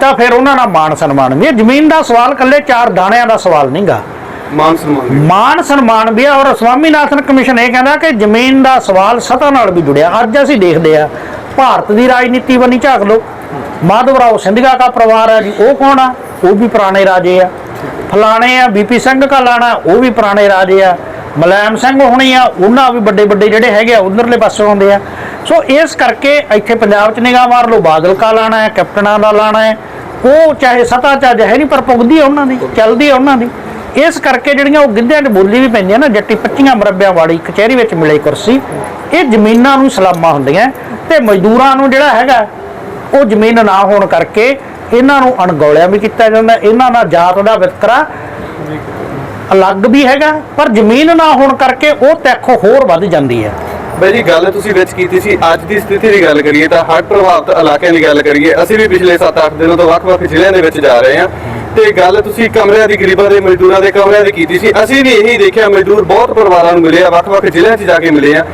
ਤਾਂ ਫਿਰ ਉਹਨਾਂ ਨਾਲ ਮਾਣ ਸਨਮਾਨ ਵੀ ਜ਼ਮੀਨ ਦਾ ਸਵਾਲ ਕੱਲੇ ਚਾਰ ਦਾਣਿਆਂ ਦਾ ਸਵਾਲ ਨਹੀਂਗਾ ਮਾਨ ਸਨਮਾਨ ਵੀ। ਮਾਨ ਸਨਮਾਨ ਵੀ ਆ ਔਰ ਸਵਾਮੀਨਾਥਨ ਕਮਿਸ਼ਨ ਇਹ ਕਹਿੰਦਾ ਕਿ ਜ਼ਮੀਨ ਦਾ ਸਵਾਲ ਸਤਾ ਨਾਲ ਵੀ ਜੁੜਿਆ। ਅੱਜ ਅਸੀਂ ਦੇਖਦੇ ਆ ਭਾਰਤ ਦੀ ਰਾਜਨੀਤੀ ਬਣੀ ਝਾਕ ਲੋ ਮਾਧਵਰਾਓ ਸਿੰਧੀਆ ਦਾ ਪਰਿਵਾਰ ਹੈ ਜੀ, ਉਹ ਕੌਣ ਆ? ਉਹ ਵੀ ਪੁਰਾਣੇ ਰਾਜੇ ਆ। ਫਲਾਣੇ ਆ ਬੀਪੀ ਸਿੰਘ ਕਾ ਲਾਣਾ ਉਹ ਵੀ ਪੁਰਾਣੇ ਰਾਜੇ ਆ। ਮਲੈਮ ਸਿੰਘ ਹੋਣੀ ਆ, ਉਹਨਾਂ ਵੀ ਵੱਡੇ ਵੱਡੇ ਜਿਹੜੇ ਹੈਗੇ ਆ, ਉਧਰਲੇ ਪਾਸੇ ਹੁੰਦੇ ਆ। ਸੋ ਇਸ ਕਰਕੇ ਇੱਥੇ ਪੰਜਾਬ 'ਚ ਨਿਗਾਹ ਮਾਰ ਲਓ। ਬਾਦਲ ਕਾ ਲਾਣਾ ਹੈ, ਕੈਪਟਨਾਂ ਦਾ ਲਾਣਾ ਹੈ। ਉਹ ਚਾਹੇ ਸਤਾ ਚ ਅੱਜ ਹੈ ਨਹੀਂ, ਪਰ ਪੁੱਗਦੀ ਆ ਉਹਨਾਂ ਦੀ, ਚੱਲਦੀ ਆ ਉਹਨਾਂ ਦੀ। ਇਸ ਕਰਕੇ ਜਿਹੜੀਆਂ ਉਹ ਗਿੱਧਿਆਂ 'ਚ ਬੋਲੀ ਵੀ ਪੈਂਦੀਆਂ ਨਾ, ਜੱਟੀ 25 ਮਰਬਿਆਂ ਵਾਲੀ ਕਚਹਿਰੀ ਵਿੱਚ ਮਿਲੇ ਕੁਰਸੀ, ਇਹ ਜ਼ਮੀਨਾਂ ਨੂੰ ਸਲਾਮਾਂ ਹੁੰਦੀਆਂ ਤੇ ਮਜ਼ਦੂਰਾਂ ਨੂੰ ਜਿਹੜਾ ਹੈਗਾ, ਉਹ ਜ਼ਮੀਨ ਨਾ ਹੋਣ ਕਰਕੇ ਇਹਨਾਂ ਨੂੰ ਅਣਗੌਲਿਆ ਵੀ ਕੀਤਾ ਜਾਂਦਾ, ਇਹਨਾਂ ਨਾਲ ਜਾਤ ਦਾ ਵਿਤਕਰਾ ਅਲੱਗ ਵੀ ਹੈਗਾ, ਪਰ ਜ਼ਮੀਨ ਨਾ ਹੋਣ ਕਰਕੇ ਉਹ ਤੱਕ ਹੋਰ ਵੱਧ ਜਾਂਦੀ ਹੈ। ਬਾਈ ਜੀ, ਗੱਲ ਤੁਸੀਂ ਵਿੱਚ ਕੀਤੀ ਸੀ, ਅੱਜ ਦੀ ਸਥਿਤੀ ਦੀ ਗੱਲ ਕਰੀਏ ਤਾਂ ਹੜ੍ਹ ਪ੍ਰਭਾਵਿਤ ਇਲਾਕਿਆਂ ਦੀ ਗੱਲ ਕਰੀਏ, ਅਸੀਂ ਵੀ ਪਿਛਲੇ 7-8 ਦਿਨਾਂ ਤੋਂ ਵੱਖ-ਵੱਖ ਜ਼ਿਲ੍ਹਿਆਂ ਦੇ ਵਿੱਚ ਜਾ ਰਹੇ ਹਾਂ। ਤੇ ਗੱਲ ਤੁਸੀਂ ਕਮਰਿਆਂ ਦੀ ਗਰੀਬਾਂ ਦੇ, ਮਜ਼ਦੂਰਾਂ ਦੇ ਕਮਰਿਆਂ ਦੀ ਕੀਤੀ ਸੀ। ਅਸੀਂ ਵੀ ਇਹੀ ਦੇਖਿਆ, ਮਜ਼ਦੂਰ ਬਹੁਤ ਪਰਿਵਾਰਾਂ ਨੂੰ ਮਿਲੇ ਆ ਵੱਖ-ਵੱਖ ਜ਼ਿਲ੍ਹਿਆਂ 'ਚ ਜਾ ਕੇ ਮਿਲੇ ਆ।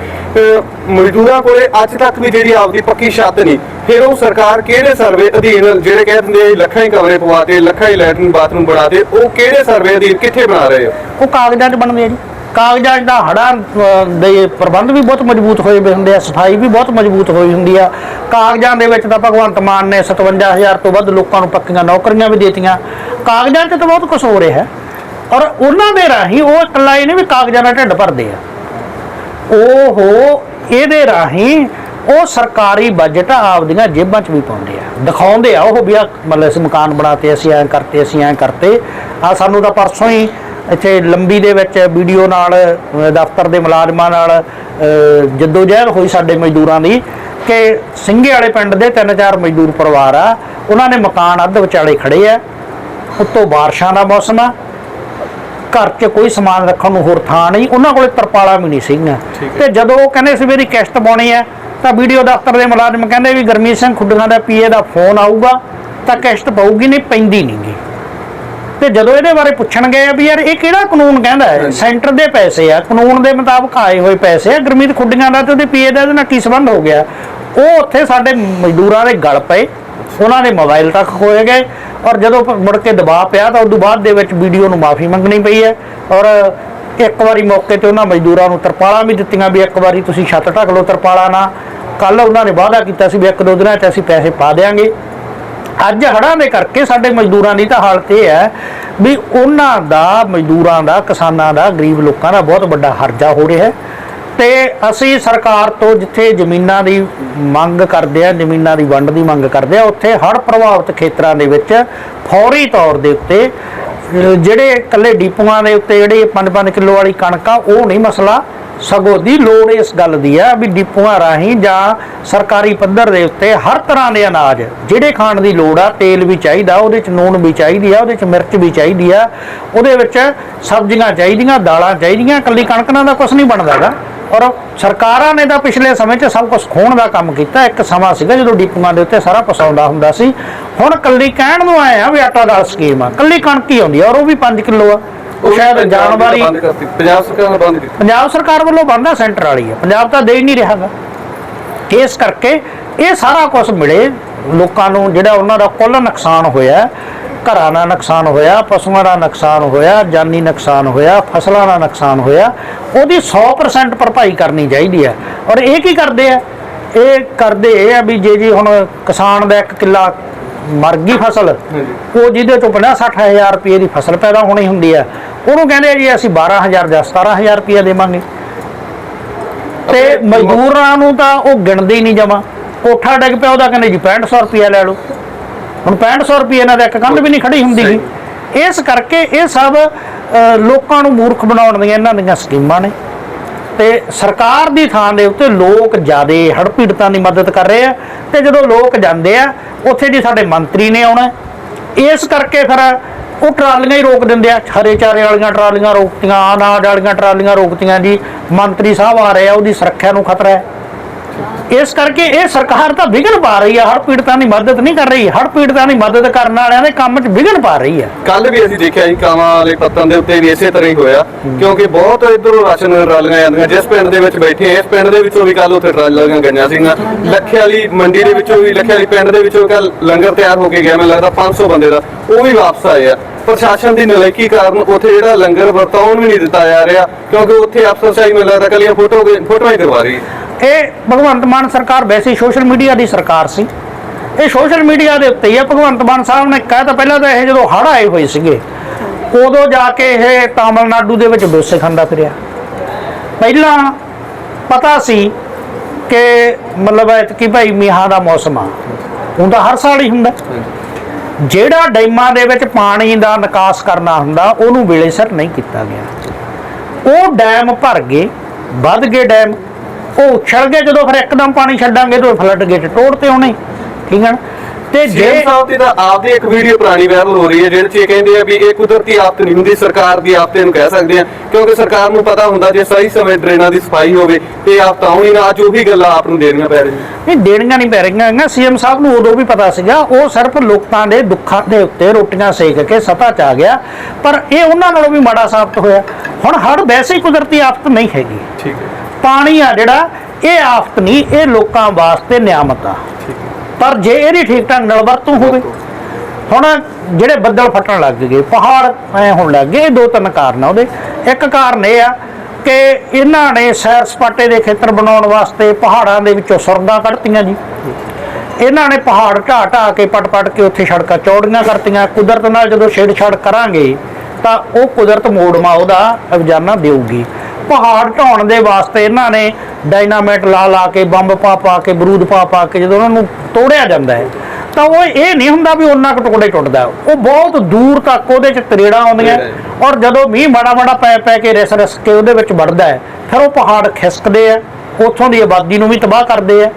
ਮਜ਼ਦੂਰਾਂ ਕੋਲੇ ਅੱਜ ਤੱਕ ਵੀ ਜਿਹੜੀ ਆਪਦੀ ਪੱਕੀ ਛੱਤ ਨਹੀਂ। ਫਿਰ ਉਹ ਸਰਕਾਰ ਕਿਹੜੇ ਸਰਵੇ ਅਧੀਨ, ਜਿਹੜੇ ਕਹਿ ਦਿੰਦੇ ਲੱਖਾਂ ਹੀ ਕਮਰੇ ਪਵਾਤੇ ਲੱਖਾਂ ਹੀ ਲੈਟਰਨ, ਬਾਥਰੂਮ ਬਣਾਤੇ ਉਹ ਕਿਹੜੇ ਸਰਵੇ ਅਧੀਨ ਕਿੱਥੇ ਬਣਾ ਰਹੇ ਹੋ ਉਹ ਕਾਗਜ਼ਾਂ 'ਚ ਬਣਦੇ ਆ ਜੀ। ਕਾਗਜ਼ਾਂ ਦਾ ਹੜਾਂ ਦੇ ਪ੍ਰਬੰਧ ਵੀ ਬਹੁਤ ਮਜ਼ਬੂਤ ਹੋਏ ਹੋਏ ਹੁੰਦੇ ਆ, ਸਫ਼ਾਈ ਵੀ ਬਹੁਤ ਮਜ਼ਬੂਤ ਹੋਈ ਹੁੰਦੀ ਆ। ਕਾਗਜ਼ਾਂ ਦੇ ਵਿੱਚ ਤਾਂ ਭਗਵੰਤ ਮਾਨ ਨੇ 57000 ਤੋਂ ਵੱਧ ਲੋਕਾਂ ਨੂੰ ਪੱਕੀਆਂ ਨੌਕਰੀਆਂ ਵੀ ਦਿੱਤੀਆਂ। ਕਾਗਜ਼ਾਂ 'ਚ ਤਾਂ ਬਹੁਤ ਕੁਝ ਹੋ ਰਿਹਾ ਹੈ। ਔਰ ਉਹਨਾਂ ਦੇ ਰਾਹੀਂ ਉਹ ਇਕੱਲਾ ਇਹ ਨਹੀਂ ਵੀ ਕਾਗਜ਼ਾਂ ਦਾ ਢਿੱਡ ਭਰਦੇ ਆ। ਉਹ ਇਹਦੇ ਰਾਹੀਂ ਉਹ ਸਰਕਾਰੀ ਬਜਟ ਆਪਦੀਆਂ ਜੇਬਾਂ 'ਚ ਵੀ ਪਾਉਂਦੇ ਆ। ਦਿਖਾਉਂਦੇ ਆ ਉਹ ਵੀ ਆ ਮਤਲਬ ਅਸੀਂ ਮਕਾਨ ਬਣਾਤੇ, ਅਸੀਂ ਐਂ ਕਰਤੇ, ਅਸੀਂ ਐਂ ਕਰਤੇ। ਆ ਸਾਨੂੰ ਤਾਂ ਪਰਸੋਂ ਹੀ ਇੱਥੇ ਲੰਬੀ ਦੇ ਵਿੱਚ ਵੀਡੀਓ ਨਾਲ ਦਫ਼ਤਰ ਦੇ ਮੁਲਾਜ਼ਮਾਂ ਨਾਲ ਅ, ਜੱਦੋਜਹਿਦ ਹੋਈ ਸਾਡੇ ਮਜ਼ਦੂਰਾਂ ਦੀ ਕਿ ਸਿੰਘੇ ਵਾਲੇ ਪਿੰਡ ਦੇ ਤਿੰਨ ਚਾਰ ਮਜ਼ਦੂਰ ਪਰਿਵਾਰ ਆ ਉਹਨਾਂ ਨੇ ਮਕਾਨ ਅੱਧ ਵਿਚਾਲੇ ਖੜੇ ਆ। ਉੱਤੋਂ ਬਾਰਿਸ਼ਾਂ ਦਾ ਮੌਸਮ ਆ। ਘਰ 'ਚ ਕੋਈ ਸਮਾਨ ਰੱਖਣ ਨੂੰ ਹੋਰ ਥਾਂ ਨਹੀਂ ਉਹਨਾਂ ਕੋਲੇ ਤਰਪਾਲਾਂ ਵੀ ਨਹੀਂ ਸੀਗੀਆਂ। ਤੇ ਜਦੋਂ ਉਹ ਕਹਿੰਦੇ ਸੀ ਵੀ ਇਹਦੀ ਕਿਸ਼ਤ ਪਾਉਣੀ ਹੈ ਤਾਂ ਵੀਡੀਓ ਦਫ਼ਤਰ ਦੇ ਮੁਲਾਜ਼ਮ ਕਹਿੰਦੇ ਵੀ ਗਰਮੀਤ ਸਿੰਘ ਖੁੱਡੀਆਂ ਦਾ ਪੀਏ ਦਾ ਫੋਨ ਆਊਗਾ ਤਾਂ ਕਿਸ਼ਤ ਪਊਗੀ ਨਹੀਂ ਪੈਂਦੀ ਨਹੀਂਗੀ ਤੇ ਜਦੋਂ ਇਹਦੇ ਬਾਰੇ ਪੁੱਛਣ ਗਏ ਆ ਵੀ ਯਾਰ ਇਹ ਕਿਹੜਾ ਕਾਨੂੰਨ ਕਹਿੰਦਾ ਹੈ? ਸੈਂਟਰ ਦੇ ਪੈਸੇ ਆ ਕਾਨੂੰਨ ਦੇ ਮੁਤਾਬਕ ਆਏ ਹੋਏ ਪੈਸੇ ਆ ਗਰਮੀਤ ਖੁੱਡੀਆਂ ਦਾ ਤੇ ਉਹਦੇ ਪੀਏ ਦਾ ਇਹਦੇ ਨਾਲ ਕੀ ਸੰਬੰਧ ਹੋ ਗਿਆ? ਉਹ ਉੱਥੇ ਸਾਡੇ ਮਜ਼ਦੂਰਾਂ ਦੇ ਗਲ ਪਏ ਉਹਨਾਂ ਦੇ ਮੋਬਾਈਲ ਤੱਕ ਖੋਏ ਗਏ ਔਰ ਜਦੋਂ ਮੁੜ ਕੇ ਦਬਾਅ ਪਿਆ ਤਾਂ ਉਦੋਂ ਬਾਅਦ ਦੇ ਵਿੱਚ ਵੀਡੀਓ ਨੂੰ ਮਾਫੀ ਮੰਗਣੀ ਪਈ ਹੈ ਔਰ ਇੱਕ ਵਾਰੀ ਮੌਕੇ ਤੇ ਉਹਨਾਂ ਮਜ਼ਦੂਰਾਂ ਨੂੰ ਤਰਪਾਲਾਂ ਵੀ ਦਿੱਤੀਆਂ ਵੀ ਇੱਕ ਵਾਰੀ ਤੁਸੀਂ ਛੱਤ ਢੱਕ ਲਓ ਤਰਪਾਲਾਂ ਨਾਲ। ਕੱਲ ਉਹਨਾਂ ਨੇ ਵਾਅਦਾ ਕੀਤਾ ਸੀ ਵੀ ਇੱਕ ਦੋ ਦਿਨਾਂ 'ਚ ਅਸੀਂ ਪੈਸੇ ਪਾ ਦੇਾਂਗੇ ਅੱਜ ਹੜ੍ਹਾਂ ਦੇ ਕਰਕੇ ਸਾਡੇ ਮਜ਼ਦੂਰਾਂ ਦੀ ਤਾਂ ਹਾਲਤ ਇਹ ਹੈ ਵੀ ਉਹਨਾਂ ਦਾ, ਮਜ਼ਦੂਰਾਂ ਦਾ, ਕਿਸਾਨਾਂ ਦਾ, ਗਰੀਬ ਲੋਕਾਂ ਦਾ ਬਹੁਤ ਵੱਡਾ ਹਰਜਾ ਹੋ ਰਿਹਾ ਹੈ। ਤੇ ਅਸੀਂ ਸਰਕਾਰ ਤੋਂ ਜਿੱਥੇ ਜ਼ਮੀਨਾਂ ਦੀ ਮੰਗ ਕਰਦੇ ਆ ਜ਼ਮੀਨਾਂ ਦੀ ਵੰਡ ਦੀ ਮੰਗ ਕਰਦੇ ਆ ਉੱਥੇ ਹੜ੍ਹ ਪ੍ਰਭਾਵਿਤ ਖੇਤਰਾਂ ਦੇ ਵਿੱਚ ਫੌਰੀ ਤੌਰ ਦੇ ਉੱਤੇ ਜਿਹੜੇ ਇਕੱਲੇ ਡੀਪੂਆਂ ਦੇ ਉੱਤੇ ਜਿਹੜੇ 5-5 ਕਿਲੋ ਵਾਲੀ ਕਣਕ ਆ, ਉਹ ਨਹੀਂ ਮਸਲਾ। ਸਗੋਂ ਦੀ ਲੋੜ ਇਸ ਗੱਲ ਦੀ ਆ ਵੀ ਡਿਪੂਆਂ ਰਾਹੀਂ ਜਾਂ ਸਰਕਾਰੀ ਪੱਧਰ ਦੇ ਉੱਤੇ ਹਰ ਤਰ੍ਹਾਂ ਦੇ ਅਨਾਜ, ਜਿਹੜੇ ਖਾਣ ਦੀ ਲੋੜ ਆ, ਤੇਲ ਵੀ ਚਾਹੀਦਾ, ਉਹਦੇ ਚ ਨੂਣ ਵੀ ਚਾਹੀਦੀ ਆ, ਉਹਦੇ ਚ ਮਿਰਚ ਵੀ ਚਾਹੀਦੀ ਆ, ਉਹਦੇ ਵਿੱਚ ਸਬਜ਼ੀਆਂ ਚਾਹੀਦੀਆਂ, ਦਾਲਾਂ ਚਾਹੀਦੀਆਂ, ਇਕੱਲੀ ਕਣਕ ਨਾਲ ਦਾ ਕੁਝ ਨਹੀਂ ਬਣਦਾਗਾ ਔਰ ਸਰਕਾਰਾਂ ਨੇ ਤਾਂ ਪਿਛਲੇ ਸਮੇਂ 'ਚ ਸਭ ਕੁਝ ਖੋਣ ਦਾ ਕੰਮ ਕੀਤਾ, ਇੱਕ ਸਮਾਂ ਸੀਗਾ ਜਦੋਂ ਡਿਪੂਆਂ ਦੇ ਉੱਤੇ ਸਾਰਾ ਪਸਾਉਂਦਾ ਹੁੰਦਾ ਸੀ। ਹੁਣ ਕੱਲੀ ਕਹਿਣ ਨੂੰ ਆਏ ਆ ਵੀ ਆਟਾ ਦਾਲ ਸਕੀਮ ਆ ਕੱਲੀ ਕਣਕ ਹੀ ਆਉਂਦੀ ਆ, ਔਰ ਉਹ ਵੀ 5 ਕਿਲੋ ਆ। ਉਹ ਸ਼ਾਇਦ ਜਾਣ ਵਾਲੀ ਬੰਦ ਕਰਤੀ। ਪੰਜਾਬ ਸਰਕਾਰ ਨੇ ਬੰਦ ਕੀਤੀ। ਪੰਜਾਬ ਸਰਕਾਰ ਵੱਲੋਂ ਬੰਦਾ ਸੈਂਟਰ ਵਾਲੀ ਹੈ ਪੰਜਾਬ ਤਾਂ ਦੇ ਹੀ ਨਹੀਂ ਰਿਹਾਗਾ ਇਸ ਕਰਕੇ ਇਹ ਸਾਰਾ ਕੁਝ ਮਿਲੇ। ਲੋਕਾਂ ਨੂੰ ਜਿਹੜਾ ਉਹਨਾਂ ਦਾ ਕੁੱਲ ਨੁਕਸਾਨ ਹੋਇਆ ਘਰਾਂ ਦਾ ਨੁਕਸਾਨ ਹੋਇਆ ਪਸ਼ੂਆਂ ਦਾ ਨੁਕਸਾਨ ਹੋਇਆ ਜਾਨੀ ਨੁਕਸਾਨ ਹੋਇਆ ਫਸਲਾਂ ਦਾ ਨੁਕਸਾਨ ਹੋਇਆ ਉਹਦੀ 100% ਭਰਪਾਈ ਕਰਨੀ ਚਾਹੀਦੀ ਹੈ ਔਰ ਇਹ ਕੀ ਕਰਦੇ ਆ? ਇਹ ਕਰਦੇ ਇਹ ਆ ਵੀ ਜੇ ਜੀ ਹੁਣ ਕਿਸਾਨ ਦਾ ਇੱਕ ਕਿੱਲਾ ਮਰ ਗਈ ਫਸਲ ਉਹ ਜਿਹਦੇ ਤੋਂ 50 60000 ਰੁਪਏ ਦੀ ਫਸਲ ਪੈਦਾ ਹੋਣੀ ਹੁੰਦੀ ਹੈ ਉਹਨੂੰ ਕਹਿੰਦੇ ਜੀ ਅਸੀਂ 12000 ਜਾਂ 17000 ਰੁਪਏ ਦੇਵਾਂਗੇ। ਤੇ ਮਜ਼ਦੂਰਾਂ ਨੂੰ ਤਾਂ ਉਹ ਗਿਣਦੇ ਹੀ ਨਹੀਂ ਜਮਾ। ਕੋਠਾ ਡਿੱਗ ਪਿਆ ਉਹਦਾ ਕਹਿੰਦੇ ਜੀ 6500 ਰੁਪਏ ਲੈ ਲਓ। ਹੁਣ 6500 ਰੁਪਏ ਨਾਲ ਤਾਂ ਇੱਕ ਕੰਧ ਵੀ ਨਹੀਂ ਖੜੀ ਹੁੰਦੀ ਗੀ। ਇਸ ਕਰਕੇ ਇਹ ਸਭ ਲੋਕਾਂ ਨੂੰ ਮੂਰਖ ਬਣਾਉਣ ਦੀਆਂ ਇਹਨਾਂ ਦੀਆਂ ਸਕੀਮਾਂ ਨੇ। ਤੇ ਸਰਕਾਰ ਦੀ ਥਾਂ ਦੇ ਉੱਤੇ ਲੋਕ ਜਿਆਦੇ ਹੜ੍ਹ ਪੀੜਤਾਂ ਦੀ ਮਦਦ ਕਰ ਰਹੇ ਆ। ਤੇ ਜਦੋਂ ਲੋਕ ਜਾਂਦੇ ਆ ਉੱਥੇ ਜੀ ਸਾਡੇ ਮੰਤਰੀ ਨੇ ਆਉਣਾ। ਇਸ ਕਰਕੇ ਫਿਰ ਉਹ ਟਰਾਲੀਆਂ ਹੀ ਰੋਕ ਦਿੰਦੇ ਆ। ਹਰੇ ਚਾਰੇ ਵਾਲੀਆਂ ਟਰਾਲੀਆਂ ਰੋਕਤੀਆਂ ਅਨਾਜ ਵਾਲੀਆਂ ਟਰਾਲੀਆਂ ਰੋਕਤੀਆਂ ਜੀ। ਮੰਤਰੀ ਸਾਹਿਬ ਆ ਰਹੇ ਆ, ਉਹਦੀ ਸੁਰੱਖਿਆ ਨੂੰ ਖਤਰਾ ਹੈ। ਇਸ ਕਰਕੇ ਇਹ ਸਰਕਾਰ ਤਾਂ ਵਿਘਨ ਪਾ ਰਹੀ ਹੈ ਹੜ ਪੀੜਤਾਂ ਦੀ ਮਦਦ ਨਹੀਂ ਕਰ ਰਹੀ ਹੜ ਪੀੜਤਾਂ ਦੀ ਮਦਦ ਕਰਨ ਵਾਲਿਆਂ ਦੇ ਕੰਮ 'ਚ ਵਿਘਨ ਪਾ ਰਹੀ ਹੈ ਕੱਲ ਵੀ ਅਸੀਂ ਦੇਖਿਆ ਜੀ ਕਾਵਾਂ ਵਾਲੇ ਪੱਤਨ ਦੇ ਉੱਤੇ ਵੀ ਇਸੇ ਤਰ੍ਹਾਂ ਹੀ ਹੋਇਆ ਕਿਉਂਕਿ ਬਹੁਤ ਇਧਰੋਂ ਰਾਸ਼ਨ ਰਲੀਆਂ ਜਾਂਦੀਆਂ ਜਿਸ ਪਿੰਡ ਦੇ ਵਿੱਚ ਬੈਠੇ ਆ, ਇਸ ਪਿੰਡ ਦੇ ਵਿੱਚੋਂ ਵੀ ਕੱਲ ਉੱਥੇ ਟਰਾਲੀਆਂ ਗਈਆਂ ਸੀਗੀਆਂ। ਲੱਖੇ ਵਾਲੀ ਮੰਡੀ ਦੇ ਵਿੱਚੋਂ ਵੀ ਲੱਖੇ ਵਾਲੀ ਪਿੰਡ ਦੇ ਵਿੱਚੋਂ ਕੱਲ ਲੰਗਰ ਤਿਆਰ ਹੋ ਕੇ ਗਿਆ ਮੈਨੂੰ ਲੱਗਦਾ 500 ਬੰਦੇ ਦਾ ਉਹ ਵੀ ਵਾਪਸ ਆਏ ਆ। ਪ੍ਰਸ਼ਾਸਨ ਦੀ ਨਲਾਇਕੀ ਕਾਰਨ ਉੱਥੇ ਜਿਹੜਾ ਲੰਗਰ ਵਰਤਾਉਣ ਵੀ ਨਹੀਂ ਦਿੱਤਾ ਜਾ ਰਿਹਾ ਕਿਉਂਕਿ ਉੱਥੇ ਅਫਸਰਸ਼ਾਹੀ ਮੈਨੂੰ ਲੱਗਦਾ ਕੱਲੀਆਂ ਫੋਟੋ ਫੋਟੋਆਂ ਹੀ ਕਰਵਾ ਰਹੀ ਇਹ ਭਗਵੰਤ ਮਾਨ ਸਰਕਾਰ ਵੈਸੇ ਸੋਸ਼ਲ ਮੀਡੀਆ ਦੀ ਸਰਕਾਰ ਸੀ। ਇਹ ਸੋਸ਼ਲ ਮੀਡੀਆ ਦੇ ਉੱਤੇ ਹੀ ਆ। ਭਗਵੰਤ ਮਾਨ ਸਾਹਿਬ ਨੇ ਕਹਿ ਤਾਂ ਪਹਿਲਾਂ ਤਾਂ ਇਹ ਜਦੋਂ ਹੜ੍ਹ ਆਏ ਹੋਏ ਸੀਗੇ ਉਦੋਂ ਜਾ ਕੇ ਇਹ ਤਾਮਿਲਨਾਡੂ ਦੇ ਵਿੱਚ ਡੋਸੇ ਖਾਂਦਾ ਫਿਰਿਆ। ਪਹਿਲਾਂ ਪਤਾ ਸੀ ਕਿ ਮਤਲਬ ਹੈ ਕਿ ਭਾਈ ਮੀਂਹਾਂ ਦਾ ਮੌਸਮ ਆ। ਹੁੰਦਾ ਹਰ ਸਾਲ ਹੀ ਹੁੰਦਾ। ਜਿਹੜਾ ਡੈਮਾਂ ਦੇ ਵਿੱਚ ਪਾਣੀ ਦਾ ਨਿਕਾਸ ਕਰਨਾ ਹੁੰਦਾ, ਉਹਨੂੰ ਵੇਲੇ ਸਿਰ ਨਹੀਂ ਕੀਤਾ ਗਿਆ। ਉਹ ਡੈਮ ਭਰ ਗਏ, ਵੱਧ ਗਏ ਡੈਮ। ਉਹ ਉਛਲ ਗਏ, ਜਦੋਂ ਫਿਰ ਇੱਕਦਮ ਪਾਣੀ ਛੱਡਾਂਗੇ, ਤਾਂ ਫਲੱਡ ਗੇਟ ਤੋੜਤੇ ਉਹਨੇ। ਠੀਕ ਹੈ ਨਾ? ਤੇ ਜੇ ਸਾਹਿਬ ਦੀ ਤਾਂ ਆਪਦੀ ਇੱਕ ਵੀਡੀਓ ਪੁਰਾਣੀ ਵਾਇਰਲ ਹੋ ਰਹੀ ਹੈ ਜਿਹਦੇ 'ਚ ਇਹ ਕਹਿੰਦੇ ਆ ਵੀ ਇਹ ਕੁਦਰਤੀ ਆਫਤ ਨਹੀਂ ਹੁੰਦੀ ਸਰਕਾਰ ਦੀ ਆਫਤ ਇਹਨੂੰ ਕਹਿ ਸਕਦੇ ਆ ਕਿਉਂਕਿ ਸਰਕਾਰ ਨੂੰ ਪਤਾ ਹੁੰਦਾ ਜੇ ਸਹੀ ਸਮੇਂ ਡਰੇਨਾਂ ਦੀ ਸਫ਼ਾਈ ਹੋਵੇ ਤੇ ਆਫਤ ਆਉਣੀ ਨਾ ਅੱਜ ਉਹੀ ਗੱਲਾਂ ਆਪ ਨੂੰ ਦੇਣੀਆਂ ਪੈ ਰਹੀਆਂ। ਨਹੀਂ ਦੇਣੀਆਂ ਨਹੀਂ ਪੈ ਰਹੀਆਂ ਹੈਗੀਆਂ। ਸੀਐਮ ਸਾਹਿਬ ਨੂੰ ਉਦੋਂ ਵੀ ਪਤਾ ਸੀਗਾ ਉਹ ਸਿਰਫ ਲੋਕਾਂ ਦੇ ਦੁੱਖਾਂ ਦੇ ਉੱਤੇ ਰੋਟੀਆਂ ਸੇਕ ਕੇ ਸਤਾ ਚ ਆ ਗਿਆ ਪਰ ਇਹ ਉਹਨਾਂ ਨਾਲੋਂ ਵੀ ਮਾੜਾ ਸਾਬਤ ਹੋਇਆ। ਹੁਣ ਹੜ ਵੈਸੇ ਹੀ ਕੁਦਰਤੀ ਆਫਤ ਨਹੀਂ ਹੈਗੀ। ਠੀਕ ਹੈ। ਪਾਣੀ ਆ ਜਿਹੜਾ ਇਹ ਆਫਤ ਨਹੀਂ ਇਹ ਲੋਕਾਂ ਵਾਸਤੇ ਨਿਆਮਤ ਆ। ਠੀਕ ਹੈ। ਪਰ ਜੇ ਇਹਦੀ ਠੀਕ ਢੰਗ ਨਾਲ ਵਰਤੋਂ ਹੋਵੇ, ਹੁਣ ਜਿਹੜੇ ਬੱਦਲ ਫਟਣ ਲੱਗ ਗਏ, ਪਹਾੜ ਐ ਹੋਣ ਲੱਗ ਗਏ, ਇਹ ਦੋ ਤਿੰਨ ਕਾਰਨ ਆ ਉਹਦੇ। ਇੱਕ ਕਾਰਨ ਇਹ ਆ ਕਿ ਇਹਨਾਂ ਨੇ ਸੈਰ ਸਪਾਟੇ ਦੇ ਖੇਤਰ ਬਣਾਉਣ ਵਾਸਤੇ ਪਹਾੜਾਂ ਦੇ ਵਿੱਚੋਂ ਸੁਰਗਾਂ ਕੱਢਤੀਆਂ ਜੀ। ਇਹਨਾਂ ਨੇ ਪਹਾੜ ਢਾਹ ਢਾਹ ਕੇ ਪਟ ਪਟ ਕੇ ਉੱਥੇ ਸੜਕਾਂ ਚੌੜੀਆਂ ਕਰਤੀਆਂ। ਕੁਦਰਤ ਨਾਲ ਜਦੋਂ ਛੇੜਛਾੜ ਕਰਾਂਗੇ, ਤਾਂ ਉਹ ਕੁਦਰਤ ਮੋੜਮਾ ਉਹਦਾ ਰੋਜ਼ਾਨਾ ਦੇਊਗੀ। ਪਹਾੜ ਢਾਉਣ ਦੇ ਵਾਸਤੇ ਇਹਨਾਂ ਨੇ ਡਾਇਨਾਮਾਈਟ ਲਾ ਲਾ ਕੇ ਬੰਬ ਪਾ ਪਾ ਕੇ ਬਰੂਦ ਪਾ ਪਾ ਕੇ ਜਦੋਂ ਉਹਨਾਂ ਨੂੰ ਤੋੜਿਆ ਜਾਂਦਾ ਹੈ ਤਾਂ ਉਹ ਇਹ ਨਹੀਂ ਹੁੰਦਾ ਵੀ ਉਹਨਾਂ ਕੁ ਟੁਕੜੇ ਟੁੱਟਦਾ ਉਹ ਬਹੁਤ ਦੂਰ ਤੱਕ ਉਹਦੇ ਚ ਤਰੇੜਾਂ ਆਉਂਦੀਆਂ। ਔਰ ਜਦੋਂ ਮੀਂਹ ਮਾੜਾ ਮਾੜਾ ਪੈ ਪੈ ਕੇ ਰਿਸ ਰਿਸ ਕੇ ਉਹਦੇ ਵਿੱਚ ਵੜਦਾ ਹੈ ਫਿਰ ਉਹ ਪਹਾੜ ਖਿਸਕਦੇ ਆ ਉੱਥੋਂ ਦੀ ਆਬਾਦੀ ਨੂੰ ਵੀ ਤਬਾਹ ਕਰਦੇ ਆ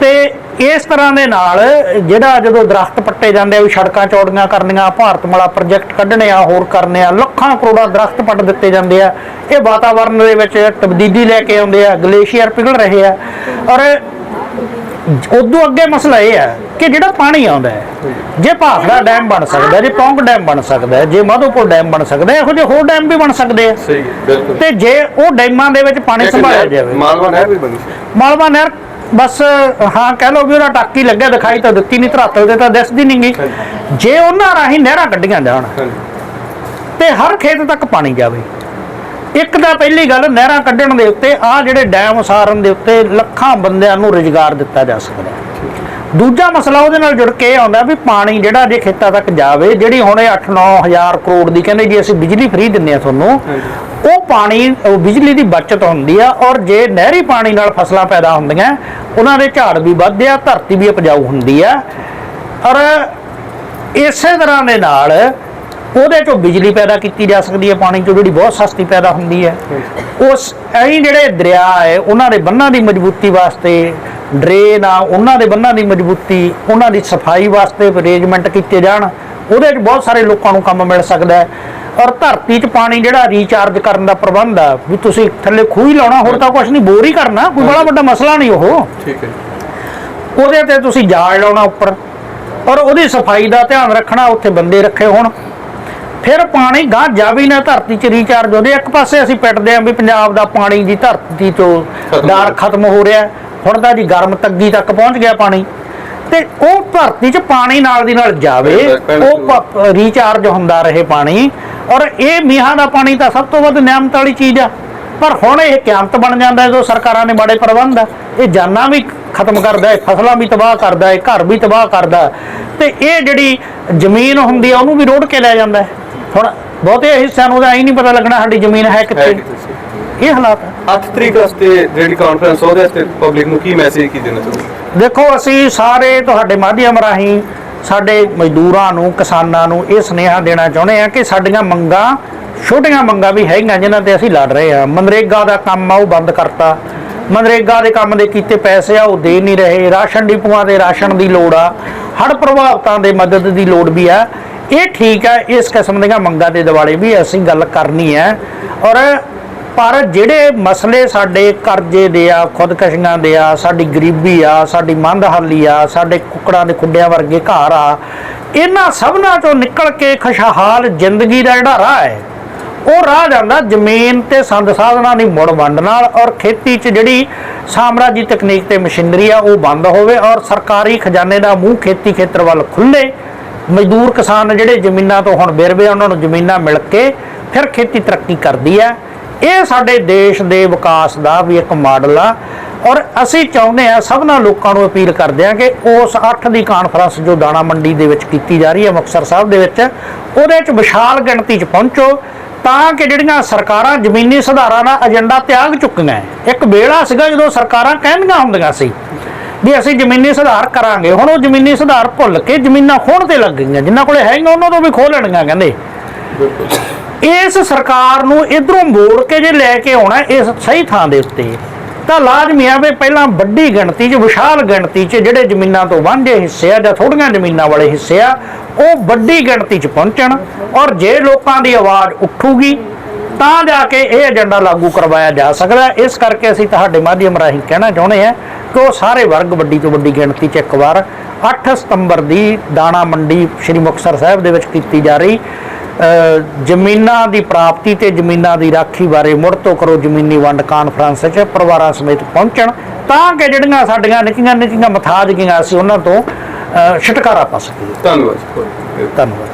ਤੇ ਇਸ ਤਰ੍ਹਾਂ ਦੇ ਨਾਲ ਜਿਹੜਾ ਜਦੋਂ ਦਰਖਤ ਪੱਟੇ ਜਾਂਦੇ ਆ ਵੀ ਸੜਕਾਂ ਚੌੜੀਆਂ ਕਰਨੀਆਂ ਭਾਰਤਮਾਲਾ ਪ੍ਰੋਜੈਕਟ ਕੱਢਣੇ ਆ ਹੋਰ ਕਰਨੇ ਆ ਲੱਖਾਂ ਕਰੋੜਾਂ ਦਰਖਤ ਪੱਟ ਦਿੱਤੇ ਜਾਂਦੇ ਆ। ਇਹ ਵਾਤਾਵਰਣ ਦੇ ਵਿੱਚ ਤਬਦੀਲੀ ਲੈ ਕੇ ਆਉਂਦੇ ਆ ਗਲੇਸ਼ੀਅਰ ਪਿਘਲ ਰਹੇ ਆ। ਔਰ ਉਦੋਂ ਅੱਗੇ ਮਸਲਾ ਇਹ ਹੈ ਕਿ ਜਿਹੜਾ ਪਾਣੀ ਆਉਂਦਾ ਹੈ ਜੇ ਭਾਖੜਾ ਡੈਮ ਬਣ ਸਕਦਾ ਜੇ ਪੌਂਗ ਡੈਮ ਬਣ ਸਕਦਾ ਜੇ ਮਾਧੋਪੁਰ ਡੈਮ ਬਣ ਸਕਦਾ ਇਹੋ ਜਿਹੇ ਹੋਰ ਡੈਮ ਵੀ ਬਣ ਸਕਦੇ ਆ। ਸਹੀ ਹੈ ਬਿਲਕੁਲ। ਤੇ ਜੇ ਉਹ ਡੈਮਾਂ ਦੇ ਵਿੱਚ ਪਾਣੀ ਸੰਭਾਲਿਆ ਜਾਵੇ ਮਾਲਵਾ ਨਹਿਰ ਵੀ ਬਣੀ ਮਾਲਵਾ ਨਹਿਰ ਬਸ ਹਾਂ ਕਹਿ ਲਓ ਵੀ ਉਹਦਾ ਟਾਕੀ ਲੱਗਿਆ ਦਿਖਾਈ ਤਾਂ ਦਿੱਤੀ ਨਹੀਂ ਧਰਾਤਲ ਤੇ ਤਾਂ ਦਿਸਦੀ ਨਹੀਂਗੀ ਜੇ ਉਹਨਾਂ ਰਾਹੀਂ ਨਹਿਰਾਂ ਕੱਢੀਆਂ ਜਾਣ ਤੇ ਹਰ ਖੇਤ ਤੱਕ ਪਾਣੀ ਜਾਵੇ ਇੱਕ ਤਾਂ ਪਹਿਲੀ ਗੱਲ ਨਹਿਰਾਂ ਕੱਢਣ ਦੇ ਉੱਤੇ ਆ ਜਿਹੜੇ ਡੈਮ ਉਸਾਰਨ ਦੇ ਉੱਤੇ ਲੱਖਾਂ ਬੰਦਿਆਂ ਨੂੰ ਰੁਜ਼ਗਾਰ ਦਿੱਤਾ ਜਾ ਸਕਦਾ ਦੂਜਾ ਮਸਲਾ ਉਹਦੇ ਨਾਲ ਜੁੜ ਕੇ ਆਉਂਦਾ ਵੀ ਪਾਣੀ ਜਿਹੜਾ ਜੇ ਖੇਤਾਂ ਤੱਕ ਜਾਵੇ ਜਿਹੜੀ ਹੁਣ ਇਹ 8-9 ਹਜ਼ਾਰ ਕਰੋੜ ਦੀ ਕਹਿੰਦੇ ਜੀ ਅਸੀਂ ਬਿਜਲੀ ਫ੍ਰੀ ਦਿੰਨੇ ਆ ਤੁਹਾਨੂੰ ਉਹ ਪਾਣੀ, ਉਹ ਬਿਜਲੀ ਦੀ ਬਚਤ ਹੁੰਦੀ ਆ ਔਰ ਜੇ ਨਹਿਰੀ ਪਾਣੀ ਨਾਲ ਫਸਲਾਂ ਪੈਦਾ ਹੁੰਦੀਆਂ, ਉਹਨਾਂ ਦੇ ਝਾੜ ਵੀ ਵੱਧਦੇ ਆ, ਧਰਤੀ ਵੀ ਉਪਜਾਊ ਹੁੰਦੀ ਆ। ਔਰ ਇਸੇ ਤਰ੍ਹਾਂ ਦੇ ਨਾਲ ਉਹਦੇ ਚੋਂ ਬਿਜਲੀ ਪੈਦਾ ਕੀਤੀ ਜਾ ਸਕਦੀ ਹੈ, ਪਾਣੀ ਚੋਂ ਜਿਹੜੀ ਬਹੁਤ ਸਸਤੀ ਪੈਦਾ ਹੁੰਦੀ ਹੈ। ਉਸ ਐਂ ਜਿਹੜੇ ਦਰਿਆ ਹੈ, ਉਹਨਾਂ ਦੇ ਬੰਨਾਂ ਦੀ ਮਜ਼ਬੂਤੀ ਵਾਸਤੇ ਡਰੇਨ ਆ, ਉਹਨਾਂ ਦੇ ਬੰਨਾਂ ਦੀ ਮਜ਼ਬੂਤੀ, ਉਹਨਾਂ ਦੀ ਸਫ਼ਾਈ ਵਾਸਤੇ ਅਰੇਂਜਮੈਂਟ ਕੀਤੇ ਜਾਣ, ਉਹਦੇ 'ਚ ਬਹੁਤ ਸਾਰੇ ਲੋਕਾਂ ਨੂੰ ਕੰਮ ਮਿਲ ਸਕਦਾ ਹੈ। ਔਰ ਧਰਤੀ 'ਚ ਪਾਣੀ ਜਿਹੜਾ ਰੀਚਾਰਜ ਕਰਨ ਦਾ ਪ੍ਰਬੰਧ ਆ ਵੀ ਤੁਸੀਂ ਥੱਲੇ ਖੂਹ ਹੀ ਲਾਉਣਾ ਹੋਰ ਤਾਂ ਕੁਝ ਨਹੀਂ ਬੋਰ ਹੀ ਕਰਨਾ ਕੋਈ ਬੜਾ ਵੱਡਾ ਮਸਲਾ ਨਹੀਂ ਉਹ। ਠੀਕ ਹੈ। ਉਹਦੇ ਤੇ ਤੁਸੀਂ ਜਾਲ ਲਾਉਣਾ ਉੱਪਰ ਔਰ ਉਹਦੀ ਸਫ਼ਾਈ ਦਾ ਧਿਆਨ ਰੱਖਣਾ ਉੱਥੇ ਬੰਦੇ ਰੱਖੇ ਹੋਣ। ਫਿਰ ਪਾਣੀ ਗਾਂ ਜਾਵੇ ਨਾ ਧਰਤੀ 'ਚ ਰੀਚਾਰਜ ਹੁੰਦੇ ਇੱਕ ਪਾਸੇ ਅਸੀਂ ਪਿੱਟਦੇ ਆਂ ਵੀ ਪੰਜਾਬ ਦਾ ਪਾਣੀ ਦੀ ਧਰਤੀ ਤੋਂ ਡਾਰ ਖਤਮ ਹੋ ਰਿਹਾ। ਹੁਣ ਤਾਂ ਜੀ ਗਰਮ ਤੱਗੀ ਤੱਕ ਪਹੁੰਚ ਗਿਆ ਪਾਣੀ। ਤੇ ਉਹ ਧਰਤੀ 'ਚ ਪਾਣੀ ਨਾਲ ਦੀ ਨਾਲ ਜਾਵੇ ਉਹ ਰੀਚਾਰਜ ਹੁੰਦਾ ਰਹੇ ਪਾਣੀ। ਔਰ ਇਹ ਮੀਂਹਾਂ ਦਾ ਪਾਣੀ ਤਾਂ ਸਭ ਤੋਂ ਵੱਧ ਨਿਆਮਤ ਵਾਲੀ ਚੀਜ਼ ਆ। ਪਰ ਹੁਣ ਇਹ ਕਿਆਮਤ ਬਣ ਜਾਂਦਾ ਜਦੋਂ ਸਰਕਾਰਾਂ ਨੇ ਬੜੇ ਪ੍ਰਬੰਧ ਆ। ਇਹ ਜਾਨਾਂ ਵੀ ਖਤਮ ਕਰਦਾ ਹੈ ਫਸਲਾਂ ਵੀ ਤਬਾਹ ਕਰਦਾ ਹੈ ਘਰ ਵੀ ਤਬਾਹ ਕਰਦਾ ਹੈ। ਤੇ ਇਹ ਜਿਹੜੀ ਜ਼ਮੀਨ ਹੁੰਦੀ ਆ ਉਹਨੂੰ ਵੀ ਰੋੜ ਕੇ ਲੈ ਜਾਂਦਾ ਹੈ। ਹੁਣ ਬਹੁਤੇ ਹਿੱਸਿਆਂ ਨੂੰ ਤਾਂ ਐਂ ਨਹੀਂ ਪਤਾ ਲੱਗਣਾ ਸਾਡੀ ਜ਼ਮੀਨ ਹੈ ਹੈ ਕਿੱਥੇ ਇਹ ਹਾਲਾਤ ਹੈ 8 ਤਰੀਕ ਵਾਸਤੇ ਜਿਹੜੀ ਕਾਨਫਰੰਸ ਉਹਦੇ ਵਾਸਤੇ ਪਬਲਿਕ ਨੂੰ ਕੀ ਮੈਸੇਜ ਕੀ ਦੇਣਾ ਚਾਹੁੰਦੇ ਦੇਖੋ ਅਸੀਂ ਸਾਰੇ ਤੁਹਾਡੇ ਮਾਧਿਅਮ ਰਾਹੀਂ ਸਾਡੇ ਮਜ਼ਦੂਰਾਂ ਨੂੰ, ਕਿਸਾਨਾਂ ਨੂੰ ਇਹ ਸੁਨੇਹਾ ਦੇਣਾ ਚਾਹੁੰਦੇ ਆ ਕਿ ਸਾਡੀਆਂ ਮੰਗਾਂ, ਛੋਟੀਆਂ ਮੰਗਾਂ ਵੀ ਹੈਗੀਆਂ ਜਿਨ੍ਹਾਂ ਤੇ ਅਸੀਂ ਲੜ ਰਹੇ ਆ ਮਨਰੇਗਾ ਦਾ ਕੰਮ ਆ, ਉਹ ਬੰਦ ਕਰਤਾ। ਮਨਰੇਗਾ ਦੇ ਕੰਮ ਦੇ ਕੀਤੇ ਪੈਸੇ ਆ, ਉਹ ਦੇ ਨਹੀਂ ਰਹੇ। ਰਾਸ਼ਨ ਡਿਪੂਆਂ ਦੇ ਰਾਸ਼ਨ ਦੀ ਲੋੜ ਆ। ਹੜ੍ਹ ਪ੍ਰਭਾਵਿਤਾਂ ਦੇ ਮਦਦ ਦੀ ਲੋੜ ਵੀ ਆ। ਇਹ ਠੀਕ ਹੈ ਇਸ ਕਿਸਮ ਦੀਆਂ ਮੰਗਾਂ ਦੇ ਦਿਵਾਲੇ ਵੀ ਅਸੀਂ ਗੱਲ ਕਰਨੀ ਹੈ। ਔਰ ਪਰ ਜਿਹੜੇ ਮਸਲੇ ਸਾਡੇ ਕਰਜ਼ੇ ਦੇ ਆ, ਖੁਦਕਸ਼ੀਆਂ ਦੇ ਆ, ਸਾਡੀ ਗਰੀਬੀ ਆ, ਸਾਡੀ ਮੰਦਹਾਲੀ ਆ, ਸਾਡੇ ਕੁੱਕੜਾਂ ਦੇ ਖੁੱਡਿਆਂ ਵਰਗੇ ਘਰ ਆ, ਇਹਨਾਂ ਸਭਨਾਂ ਤੋਂ ਨਿਕਲ ਕੇ ਖੁਸ਼ਹਾਲ ਜ਼ਿੰਦਗੀ ਦਾ ਜਿਹੜਾ ਰਾਹ ਹੈ, ਉਹ ਰਾਹ ਜਾਂਦਾ ਜ਼ਮੀਨ ਤੇ ਸੰਦ ਸਾਧਨਾਂ ਦੀ ਮੁੜ ਵੰਡ ਨਾਲ ਔਰ ਖੇਤੀ 'ਚ ਜਿਹੜੀ ਸਾਮਰਾਜੀ ਤਕਨੀਕ ਤੇ ਮਸ਼ੀਨਰੀ ਆ, ਉਹ ਬੰਦ ਹੋਵੇ ਔਰ ਸਰਕਾਰੀ ਖਜ਼ਾਨੇ ਦਾ ਮੂੰਹ ਖੇਤੀ ਖੇਤਰ ਵੱਲ ਖੁੱਲੇ, ਮਜ਼ਦੂਰ ਕਿਸਾਨ ਜਿਹੜੇ ਜ਼ਮੀਨਾਂ ਤੋਂ ਹੁਣ ਬਿਰਵੇ ਉਹਨਾਂ ਨੂੰ ਜ਼ਮੀਨਾਂ ਮਿਲ ਕੇ ਫਿਰ ਖੇਤੀ ਤਰੱਕੀ ਕਰਦੀ ਹੈ। ਇਹ ਸਾਡੇ ਦੇਸ਼ ਦੇ ਵਿਕਾਸ ਦਾ ਵੀ ਇੱਕ ਮਾਡਲ ਆ ਔਰ ਅਸੀਂ ਚਾਹੁੰਦੇ ਆ ਸਭਨਾਂ ਲੋਕਾਂ ਨੂੰ ਅਪੀਲ ਕਰਦੇ ਆ ਕਿ ਉਸ 8 ਦੀ ਕਾਨਫਰੰਸ ਜੋ ਦਾਣਾ ਮੰਡੀ ਦੇ ਵਿੱਚ ਕੀਤੀ ਜਾ ਰਹੀ ਹੈ ਮੁਕਤਸਰ ਸਾਹਿਬ ਦੇ ਵਿੱਚ, ਉਹਦੇ ਵਿੱਚ ਵਿਸ਼ਾਲ ਗਿਣਤੀ 'ਚ ਪਹੁੰਚੋ ਤਾਂ ਕਿ ਜਿਹੜੀਆਂ ਸਰਕਾਰਾਂ ਜ਼ਮੀਨੀ ਸੁਧਾਰਾਂ ਦਾ ਏਜੰਡਾ ਤਿਆਗ ਚੁੱਕੀਆਂ ਇੱਕ ਵੇਲਾ ਸੀਗਾ ਜਦੋਂ ਸਰਕਾਰਾਂ ਕਹਿੰਦੀਆਂ ਹੁੰਦੀਆਂ ਸੀ ਵੀ ਅਸੀਂ ਜ਼ਮੀਨੀ ਸੁਧਾਰ ਕਰਾਂਗੇ। ਹੁਣ ਉਹ ਜ਼ਮੀਨੀ ਸੁਧਾਰ ਭੁੱਲ ਕੇ ਜ਼ਮੀਨਾਂ ਖੋਣ ਤੇ ਲੱਗ ਗਈਆਂ। ਜਿਨ੍ਹਾਂ ਕੋਲੇ ਹੈਗੀਆਂ, ਉਹਨਾਂ ਤੋਂ ਵੀ ਖੋਹ ਲੈਣੀਆਂ, ਕਹਿੰਦੇ। ਇਸ ਸਰਕਾਰ ਨੂੰ ਇਧਰੋਂ ਮੋੜ ਕੇ ਜੇ ਲੈ ਕੇ ਆਉਣਾ ਇਸ ਸਹੀ ਥਾਂ ਦੇ ਉੱਤੇ, ਤਾਂ ਲਾਜ਼ਮੀ ਆ ਵੀ ਪਹਿਲਾਂ ਵੱਡੀ ਗਿਣਤੀ 'ਚ, ਵਿਸ਼ਾਲ ਗਿਣਤੀ 'ਚ ਜਿਹੜੇ ਜ਼ਮੀਨਾਂ ਤੋਂ ਵਾਂਝੇ ਹਿੱਸੇ ਆ ਜਾਂ ਥੋੜੀਆਂ ਜ਼ਮੀਨਾਂ ਵਾਲੇ ਹਿੱਸੇ ਆ, ਉਹ ਵੱਡੀ ਗਿਣਤੀ 'ਚ ਪਹੁੰਚਣ ਔਰ ਜੇ ਲੋਕਾਂ ਦੀ ਆਵਾਜ਼ ਉੱਠੂਗੀ, ਤਾਂ ਜਾ ਕੇ ਇਹ ਏਜੰਡਾ ਲਾਗੂ ਕਰਵਾਇਆ ਜਾ ਸਕਦਾ ਇਸ ਕਰਕੇ ਅਸੀਂ ਤੁਹਾਡੇ ਮਾਧਿਅਮ ਰਾਹੀਂ ਕਹਿਣਾ ਚਾਹੁੰਦੇ ਹਾਂ ਕਿ ਉਹ ਸਾਰੇ ਵਰਗ ਵੱਡੀ ਤੋਂ ਵੱਡੀ ਗਿਣਤੀ 'ਚ ਇੱਕ ਵਾਰ 8 ਸਤੰਬਰ ਦੀ ਦਾਣਾ ਮੰਡੀ ਸ੍ਰੀ ਮੁਕਤਸਰ ਸਾਹਿਬ ਦੇ ਵਿੱਚ ਕੀਤੀ ਜਾ ਰਹੀ ਜ਼ਮੀਨਾਂ ਦੀ ਪ੍ਰਾਪਤੀ ਤੇ ਜ਼ਮੀਨਾਂ ਦੀ ਰਾਖੀ ਬਾਰੇ ਮੁੜ ਤੋਂ ਕਰੋ ਜ਼ਮੀਨੀ ਵੰਡ ਕਾਨਫਰੰਸ 'ਚ ਪਰਿਵਾਰਾਂ ਸਮੇਤ ਪਹੁੰਚਣ ਤਾਂ ਕਿ ਜਿਹੜੀਆਂ ਸਾਡੀਆਂ ਨਿੱਕੀਆਂ ਨਿੱਕੀਆਂ ਮਥਾਜਗੀਆਂ ਅਸੀਂ ਉਹਨਾਂ ਤੋਂ ਛੁਟਕਾਰਾ ਪਾ ਸਕੀਏ ਧੰਨਵਾਦ। ਧੰਨਵਾਦ